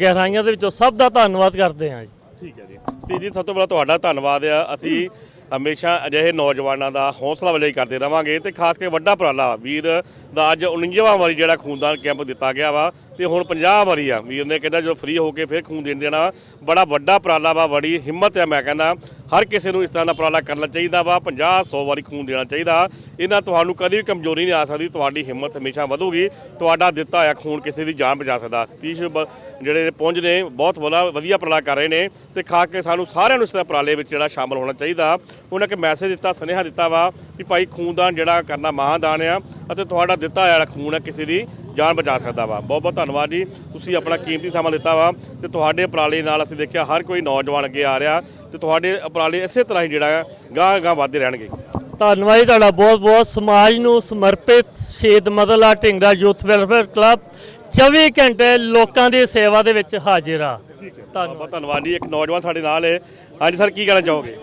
ਗਹਿਰਾਈਆਂ ਦੇ ਵਿੱਚੋਂ ਸਭ ਦਾ ਧੰਨਵਾਦ ਕਰਦੇ ਆ ਜੀ। ਠੀਕ ਹੈ ਜੀ। ਸਤੀਸ਼ ਜੀ। ਸਭ ਤੋਂ ਪਹਿਲਾਂ ਤੁਹਾਡਾ ਧੰਨਵਾਦ ਆ ਅਸੀਂ ਹਮੇਸ਼ਾ ਅਜਿਹੇ ਨੌਜਵਾਨਾਂ ਦਾ ਹੌਸਲਾ ਅਫਜ਼ਾਈ ਕਰਦੇ ਰਵਾਂਗੇ ਤੇ ਖਾਸ ਕਰਕੇ ਵੱਡਾ ਉਪਰਾਲਾ ਵੀਰ ਦਾ ਅੱਜ 49ਵਾਂ ਵਾਰੀ ਜਿਹੜਾ ਖੂਨਦਾਨ ਕੈਂਪ ਦਿੱਤਾ ਗਿਆ ਵਾ ਤੇ ਹੁਣ 50 ਵਾਰੀ ਆ। ਵੀਰ ਨੇ ਕਹਿੰਦਾ ਜਦੋਂ ਫ੍ਰੀ ਹੋ ਕੇ ਫਿਰ ਖੂਨ ਦੇਣ ਦੇਣਾ ਬੜਾ ਵੱਡਾ ਉਪਰਾਲਾ ਵਾ, ਬੜੀ ਹਿੰਮਤ ਆ ਮੈਂ ਕਹਿੰਦਾ। ਹਰ ਕਿਸੇ ਨੂੰ ਇਸ ਤਰ੍ਹਾਂ ਦਾ ਉਪਰਾਲਾ ਕਰਨਾ ਚਾਹੀਦਾ ਵਾ 50 100 ਵਾਰੀ ਖੂਨ ਦੇਣਾ ਚਾਹੀਦਾ। ਇਹਨਾਂ ਤੁਹਾਨੂੰ ਕਦੀ ਵੀ ਕਮਜ਼ੋਰੀ ਨਹੀਂ ਆ ਸਕਦੀ, ਤੁਹਾਡੀ ਹਿੰਮਤ ਹਮੇਸ਼ਾ ਵਧੂਗੀ। ਤੁਹਾਡਾ ਦਿੱਤਾ ਹੋਇਆ ਖੂਨ ਕਿਸੇ ਦੀ ਜਾਨ ਬਚਾ ਸਕਦਾ। ਸਤੀਸ਼ ਬ- ਜਿਹੜੇ ਪੁੰਜ ਨੇ, ਬਹੁਤ ਵਧੀਆ ਵਧੀਆ ਉਪਰਾਲਾ ਕਰ ਰਹੇ ਨੇ ਤੇ ਖਾ ਕੇ ਸਾਨੂੰ ਸਾਰਿਆਂ ਨੂੰ ਇਸ ਉਪਰਾਲੇ ਵਿੱਚ ਜਿਹੜਾ ਸ਼ਾਮਲ ਹੋਣਾ ਚਾਹੀਦਾ। ਉਹਨਾਂ ਕਿ ਮੈਸੇਜ ਦਿੱਤਾ, ਸੁਨੇਹਾ ਦਿੱਤਾ ਵਾ ਕਿ ਭਾਈ ਖੂਨਦਾਨ ਜਿਹੜਾ ਕਰਨਾ ਮਹਾਦਾਨ ਆ ਅਤੇ ਤੁਹਾਡਾ ਦਿੱਤਾ ਹੋਇਆ ਜਿਹੜਾ ਖੂਨ ਹੈ ਕਿਸੇ ਦੀ ਜਾਨ ਬਚਾ ਸਕਦਾ ਵਾ। ਬਹੁਤ ਬਹੁਤ ਧੰਨਵਾਦ ਜੀ। ਤੁਸੀਂ ਆਪਣਾ ਕੀਮਤੀ ਸਮਾਂ ਦਿੱਤਾ ਵਾ ਤੇ ਤੁਹਾਡੇ ਉਪਰਾਲੇ ਨਾਲ ਅਸੀਂ ਦੇਖਿਆ ਹਰ ਕੋਈ ਨੌਜਵਾਨ ਅੱਗੇ ਆ ਰਿਹਾ ਤੇ ਤੁਹਾਡੇ ਉਪਰਾਲੇ ਇਸੇ ਤਰ੍ਹਾਂ ਹੀ ਜਿਹੜਾ ਗਾਂ ਗਾਂ ਵਧਦੇ ਰਹਿਣਗੇ। ਧੰਨਵਾਦ ਜੀ ਤੁਹਾਡਾ ਬਹੁਤ ਬਹੁਤ ਸਮਾਜ ਨੂੰ ਸਮਰਪਿਤ ਸ਼ਹੀਦ Madan Lal Dhingra youth welfare club 24 ਘੰਟੇ ਲੋਕਾਂ ਦੀ ਸੇਵਾ ਦੇ ਵਿੱਚ ਹਾਜ਼ਰ ਆ। ਬਹੁਤ ਧੰਨਵਾਦ। ਜੀ ਇੱਕ ਨੌਜਵਾਨ ਸਾਡੇ ਨਾਲ ਹੈ। ਹਾਂਜੀ ਸਰ ਕੀ ਕਹਿਣਾ ਚਾਹੋਗੇ?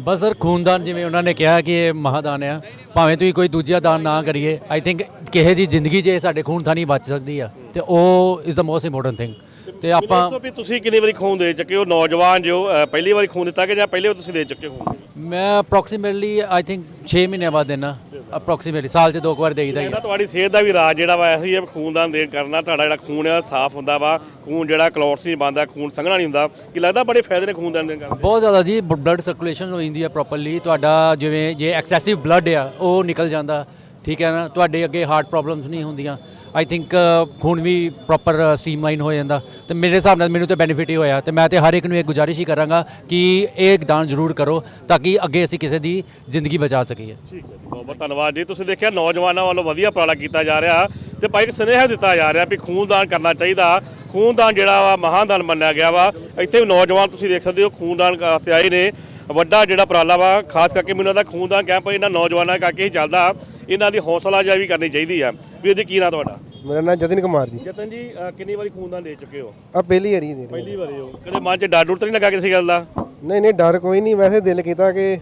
ਬਸ ਸਰ ਖੂਨਦਾਨ ਜਿਵੇਂ ਉਹਨਾਂ ਨੇ ਕਿਹਾ ਕਿ ਇਹ ਮਹਾਦਾਨ ਆ ਭਾਵੇਂ ਤੁਸੀਂ ਕੋਈ ਦੂਜਾ ਦਾਨ ਨਾ ਕਰੀਏ ਆਈ ਥਿੰਕ ਕਿਸੇ ਦੀ ਜ਼ਿੰਦਗੀ 'ਚ ਇਹ ਸਾਡੇ ਖੂਨ ਥਾਣੀ ਬਚ ਸਕਦੀ ਆ ਤੇ ਉਹ is the most important thing ਤੇ ਆਪਾਂ ਦੱਸੋ ਵੀ ਤੁਸੀਂ ਕਿੰਨੀ ਵਾਰੀ ਖੂਨ ਦੇ ਚੁੱਕੇ ਹੋ? ਨੌਜਵਾਨ ਜੋ ਅ, ਪਹਿਲੀ ਵਾਰੀ ਖੂਨ ਦਿੱਤਾ ਕਿ ਜਾਂ ਪਹਿਲੇ ਵਾਰ ਤੁਸੀਂ ਦੇ ਚੁੱਕੇ ਹੋ? ਮੈਂ ਅਪਰੋਕਸੀਮੇਟਲੀ ਆਈ ਥਿੰਕ 6 ਮਹੀਨਿਆਂ ਬਾਅਦ ਦੇਣਾ ਅਪਰੋਕਸੀਮੇਟਲੀ ਸਾਲ 'ਚ ਦੋ ਕੁ ਵਾਰ ਦੇਈਦਾ ਹੀ ਇਹਦਾ ਆ। ਤੁਹਾਡੀ ਸਿਹਤ ਦਾ ਵੀ ਰਾਜ ਜਿਹੜਾ ਵਾ ਇਹੀ ਹੈ ਵੀ ਖੂਨਦਾਨ ਦੇਣ ਕਰਨਾ ਤੁਹਾਡਾ ਜਿਹੜਾ ਖੂਨ ਹੈ ਸਾਫ਼ ਹੁੰਦਾ ਵਾ। ਖੂਨ ਜਿਹੜਾ ਕਲੌਟਸ ਨਹੀਂ ਬਣਦਾ ਖੂਨ ਸੰਘਣਾ ਨਹੀਂ ਹੁੰਦਾ। ਕੀ ਲੱਗਦਾ ਬੜੇ ਫਾਇਦੇ ਨੇ ਖੂਨਦਾਨ ਦੇਣ ਕਰਦੇ ਬਹੁਤ ਜ਼ਿਆਦਾ ਜੀ ਬਲੱਡ ਸਰਕੂਲੇਸ਼ਨ ਹੋ ਜਾਂਦੀ ਹੈ ਪ੍ਰੋਪਰਲੀ ਤੁਹਾਡਾ ਜਿਵੇਂ ਜੇ ਐਕਸੈਸਿਵ ਬਲੱਡ ਆ ਉਹ ਨਿਕਲ ਜਾਂਦਾ। ਠੀਕ ਹੈ ਨਾ? ਤੁਹਾਡੇ ਅੱਗੇ ਹਾਰਟ ਪ੍ਰੋਬਲਮਸ ਨਹੀਂ ਹੁੰਦੀਆਂ। ਆਈ ਥਿੰਕ ਖੂਨ ਵੀ ਪ੍ਰੋਪਰ ਸਟ੍ਰੀਮਲਾਈਨ uh, ਹੋ ਜਾਂਦਾ। ਤੇ ਮੇਰੇ ਹਿਸਾਬ ਨਾਲ ਮੈਨੂੰ ਤਾਂ ਬੈਨੀਫਿਟ ਹੀ ਹੋਇਆ। ਤੇ ਮੈਂ ਤੇ ਹਰ ਇੱਕ ਨੂੰ ਇਹ ਗੁਜ਼ਾਰਿਸ਼ ਹੀ ਕਰਾਂਗਾ ਕਿ ਇਹ ਦਾਨ ਜ਼ਰੂਰ ਕਰੋ ਤਾਂ ਕਿ ਅੱਗੇ ਅਸੀਂ ਕਿਸੇ ਦੀ ਜ਼ਿੰਦਗੀ ਬਚਾ ਸਕੀਏ। ਠੀਕ ਹੈ ਬਹੁਤ ਬਹੁਤ ਧੰਨਵਾਦ ਜੀ। ਤੁਸੀਂ ਦੇਖਿਆ ਨੌਜਵਾਨਾਂ ਵੱਲੋਂ ਵਧੀਆ ਉਪਰਾਲਾ ਕੀਤਾ ਜਾ ਰਿਹਾ ਤੇ ਭਾਈ ਇੱਕ ਸੁਨੇਹਾ ਦਿੱਤਾ ਜਾ ਰਿਹਾ ਵੀ ਖੂਨਦਾਨ ਕਰਨਾ ਚਾਹੀਦਾ। ਖੂਨਦਾਨ ਜਿਹੜਾ ਵਾ ਮਹਾਦਾਨ ਮੰਨਿਆ ਗਿਆ ਵਾ। ਇੱਥੇ ਨੌਜਵਾਨ ਤੁਸੀਂ ਦੇਖ ਸਕਦੇ ਹੋ ਖੂਨਦਾਨ ਵਾਸਤੇ ਆਏ ਨੇ। ਵੱਡਾ ਜਿਹੜਾ ਉਪਰਾਲਾ ਵਾ, ਖਾਸ ਕਰਕੇ ਮੈਨੂੰ ਲੱਗਦਾ ਖੂਨਦਾਨ ਕੈਂਪ ਇਹਨਾਂ ਨੌਜਵਾਨਾਂ ਕਰਕੇ ਹੀ ਚੱਲਦਾ। ਇਹਨਾਂ ਦੀ ਹੌਸਲਾ ਅਫਜ਼ਾਈ ਵੀ ਕਰਨੀ ਚਾਹੀਦੀ ਆ। ਵੀਰ ਜੀ ਕੀ ਨਾਂ ਤੁਹਾਡਾ? ਮੇਰਾ ਨਾਮ ਜਤਨ ਕੁਮਾਰ ਜੀ। ਜਤਨ ਜੀ ਕਿੰਨੀ ਵਾਰੀ ਖੂਨਦਾਨ ਦੇ ਚੁੱਕੇ ਹੋ? ਆ ਪਹਿਲੀ ਵਾਰੀ ਦੇ ਰਹੇ ਪਹਿਲੀ ਵਾਰੀ। ਹੋ। ਕਦੇ ਮਨ 'ਚ ਡਰ ਡਰ ਤਾਂ ਨਹੀਂ ਲੱਗਾ ਕਿਸੇ ਗੱਲ ਦਾ? ਨਹੀਂ ਨਹੀਂ ਡਰ ਕੋਈ ਨਹੀਂ। ਵੈਸੇ ਦਿਲ ਕੀਤਾ ਕਿ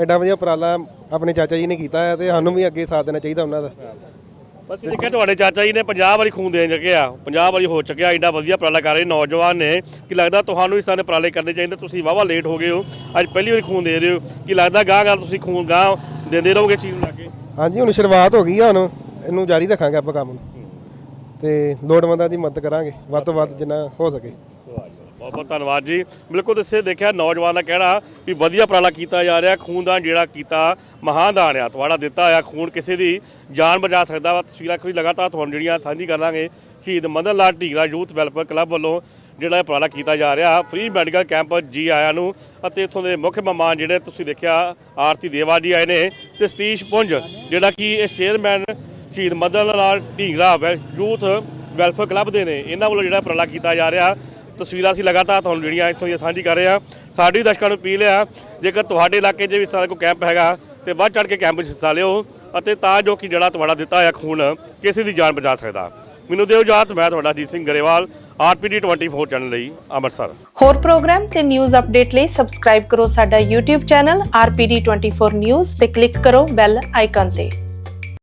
ਐਡਾ ਵਧੀਆ ਉਪਰਾਲਾ ਆਪਣੇ ਚਾਚਾ ਜੀ ਨੇ ਕੀਤਾ ਹੈ ਤੇ ਸਾਨੂੰ ਵੀ ਅੱਗੇ ਸਾਥ ਦੇਣਾ ਚਾਹੀਦਾ ਉਹਨਾਂ ਦਾ। ਬਸ ਇਹ ਦੇਖਿਆ ਤੁਹਾਡੇ ਚਾਚਾ ਜੀ ਨੇ 50 ਵਾਰੀ ਖੂਨ ਦੇਣ ਲੱਗੇ ਆ 50 ਵਾਰੀ ਹੋ ਚੁੱਕਿਆ ਐਡਾ ਵਧੀਆ ਉਪਰਾਲਾ ਕਰ ਰਹੇ ਨੌਜਵਾਨ ਨੇ। ਕਿ ਲੱਗਦਾ ਤੁਹਾਨੂੰ ਇਸ ਤਰ੍ਹਾਂ ਦੇ ਉਪਰਾਲੇ ਕਰਨੇ ਚਾਹੀਦੇ? ਤੁਸੀਂ ਵਾਵਾ ਲੇਟ ਹੋ ਗਏ ਹੋ ਅੱਜ ਪਹਿਲੀ ਵਾਰੀ ਖੂਨ ਦੇ ਰਹੇ ਹੋ। ਕਿ ਲੱਗਦਾ ਗਾਂ ਗਾਂ ਤੁਸੀਂ ਖੂਨ ਗਾਂ ਦਿੰਦੇ ਰਹੋਗੇ ਚੀਜ਼ ਨੂੰ ਲੱਗੇ ਹਾਂਜੀ, ਹੁਣ ਸ਼ੁਰੂਆਤ ਹੋ ਗਈ ਆ ਹੁਣ। ਇਹਨੂੰ ਜਾਰੀ ਰੱਖਾਂਗੇ ਆਪਾਂ ਕੰਮ ਨੂੰ। ਤੇ ਲੋੜਵੰਦਾਂ ਦੀ ਮਦਦ ਕਰਾਂਗੇ, ਵੱਧ ਤੋਂ ਵੱਧ ਜਿੰਨਾ ਹੋ ਸਕੇ। ਬਹੁਤ ਬਹੁਤ ਧੰਨਵਾਦ ਜੀ। ਬਿਲਕੁਲ ਤੁਸੀਂ ਦੇਖਿਆ, ਨੌਜਵਾਨ ਦਾ ਕਹਿਣਾ ਵੀ ਵਧੀਆ ਉਪਰਾਲਾ ਕੀਤਾ ਜਾ ਰਿਹਾ। ਖੂਨਦਾਨ ਜਿਹੜਾ ਕੀਤਾ, ਮਹਾਨ ਦਾਨ ਆ, ਤੁਹਾਡਾ ਦਿੱਤਾ ਆ ਖੂਨ। ਕਿਸੇ ਦੀ ਜਾਨ ਬਚਾ ਸਕਦਾ ਵਾ। ਤਸਵੀਰਾਂ ਕੋਈ ਲਗਾਤਾਰ ਤੁਹਾਨੂੰ ਜਿਹੜੀਆਂ ਸਾਂਝੀ ਕਰ ਲਾਂਗੇ। ਸ਼ਹੀਦ Madan Lal Dhingra youth welfare club ਵੱਲੋਂ ਜਿਹੜਾ ਇਹ ਉਪਰਾਲਾ ਕੀਤਾ ਜਾ ਰਿਹਾ ਫ੍ਰੀ ਮੈਡੀਕਲ ਕੈਂਪ ਜੀ ਆਇਆਂ ਨੂੰ ਅਤੇ ਇੱਥੋਂ ਦੇ ਮੁੱਖ ਮਹਿਮਾਨ ਜਿਹੜੇ ਤੁਸੀਂ ਦੇਖਿਆ, ਆਰਤੀ ਦੇਵਾ ਜੀ ਆਏ ਨੇ ਤੇ ਸਤੀਸ਼ ਪੁੰਜ, ਜਿਹੜਾ ਕਿ ਇਹ ਚੇਅਰਮੈਨ ਸ਼ਹੀਦ ਮਦਨ ਲਾਲ ਢੀਂਗਰਾ ਵੈ- ਯੂਥ ਵੈਲਫੇਅਰ ਕਲੱਬ ਦੇ ਨੇ, ਇਹਨਾਂ ਵੱਲੋਂ ਜਿਹੜਾ ਉਪਰਾਲਾ ਕੀਤਾ ਜਾ ਰਿਹਾ। ਤਸਵੀਰਾਂ ਅਸੀਂ ਲਗਾਤਾਰ ਤੁਹਾਨੂੰ ਜਿਹੜੀਆਂ ਇੱਥੋਂ ਦੀਆਂ ਸਾਂਝੀ ਕਰ ਰਹੇ ਹਾਂ। ਸਾਡੀ ਦਰਸ਼ਕਾਂ ਨੂੰ ਅਪੀਲ ਆ ਜੇਕਰ ਤੁਹਾਡੇ ਇਲਾਕੇ 'ਚ ਵੀ ਇਸ ਤਰ੍ਹਾਂ ਦਾ ਕੋਈ ਕੈਂਪ ਹੈਗਾ, ਤੇ ਵੱਧ ਚੜ ਕੇ ਕੈਂਪ 'ਚ ਹਿੱਸਾ ਲਿਓ ਅਤੇ ਤਾਂ ਜੋ ਕਿ ਜਿਹੜਾ ਤੁਹਾਡਾ ਦਿੱਤਾ ਹੋਇਆ ਖੂਨ ਕਿਸੇ ਦੀ ਜਾਨ ਬਚਾ ਸਕਦਾ। ਮੈਨੂੰ ਦਿਓ ਇਜਾਜ਼ਤ, ਮੈਂ ਤੁਹਾਡਾ ਜੀਤ ਸਿੰਘ ਗਰੇਵਾਲ ਆਰਪੀਡੀ 24 ਚੈਨਲ ਲਈ ਅੰਮ੍ਰਿਤਸਰ। ਹੋਰ ਪ੍ਰੋਗਰਾਮ ਤੇ ਨਿਊਜ਼ ਅਪਡੇਟ ਲਈ ਸਬਸਕ੍ਰਾਈਬ ਕਰੋ ਸਾਡਾ YouTube ਚੈਨਲ RPD24 News ਤੇ ਕਲਿੱਕ ਕਰੋ ਬੈਲ ਆਈਕਨ ਤੇ।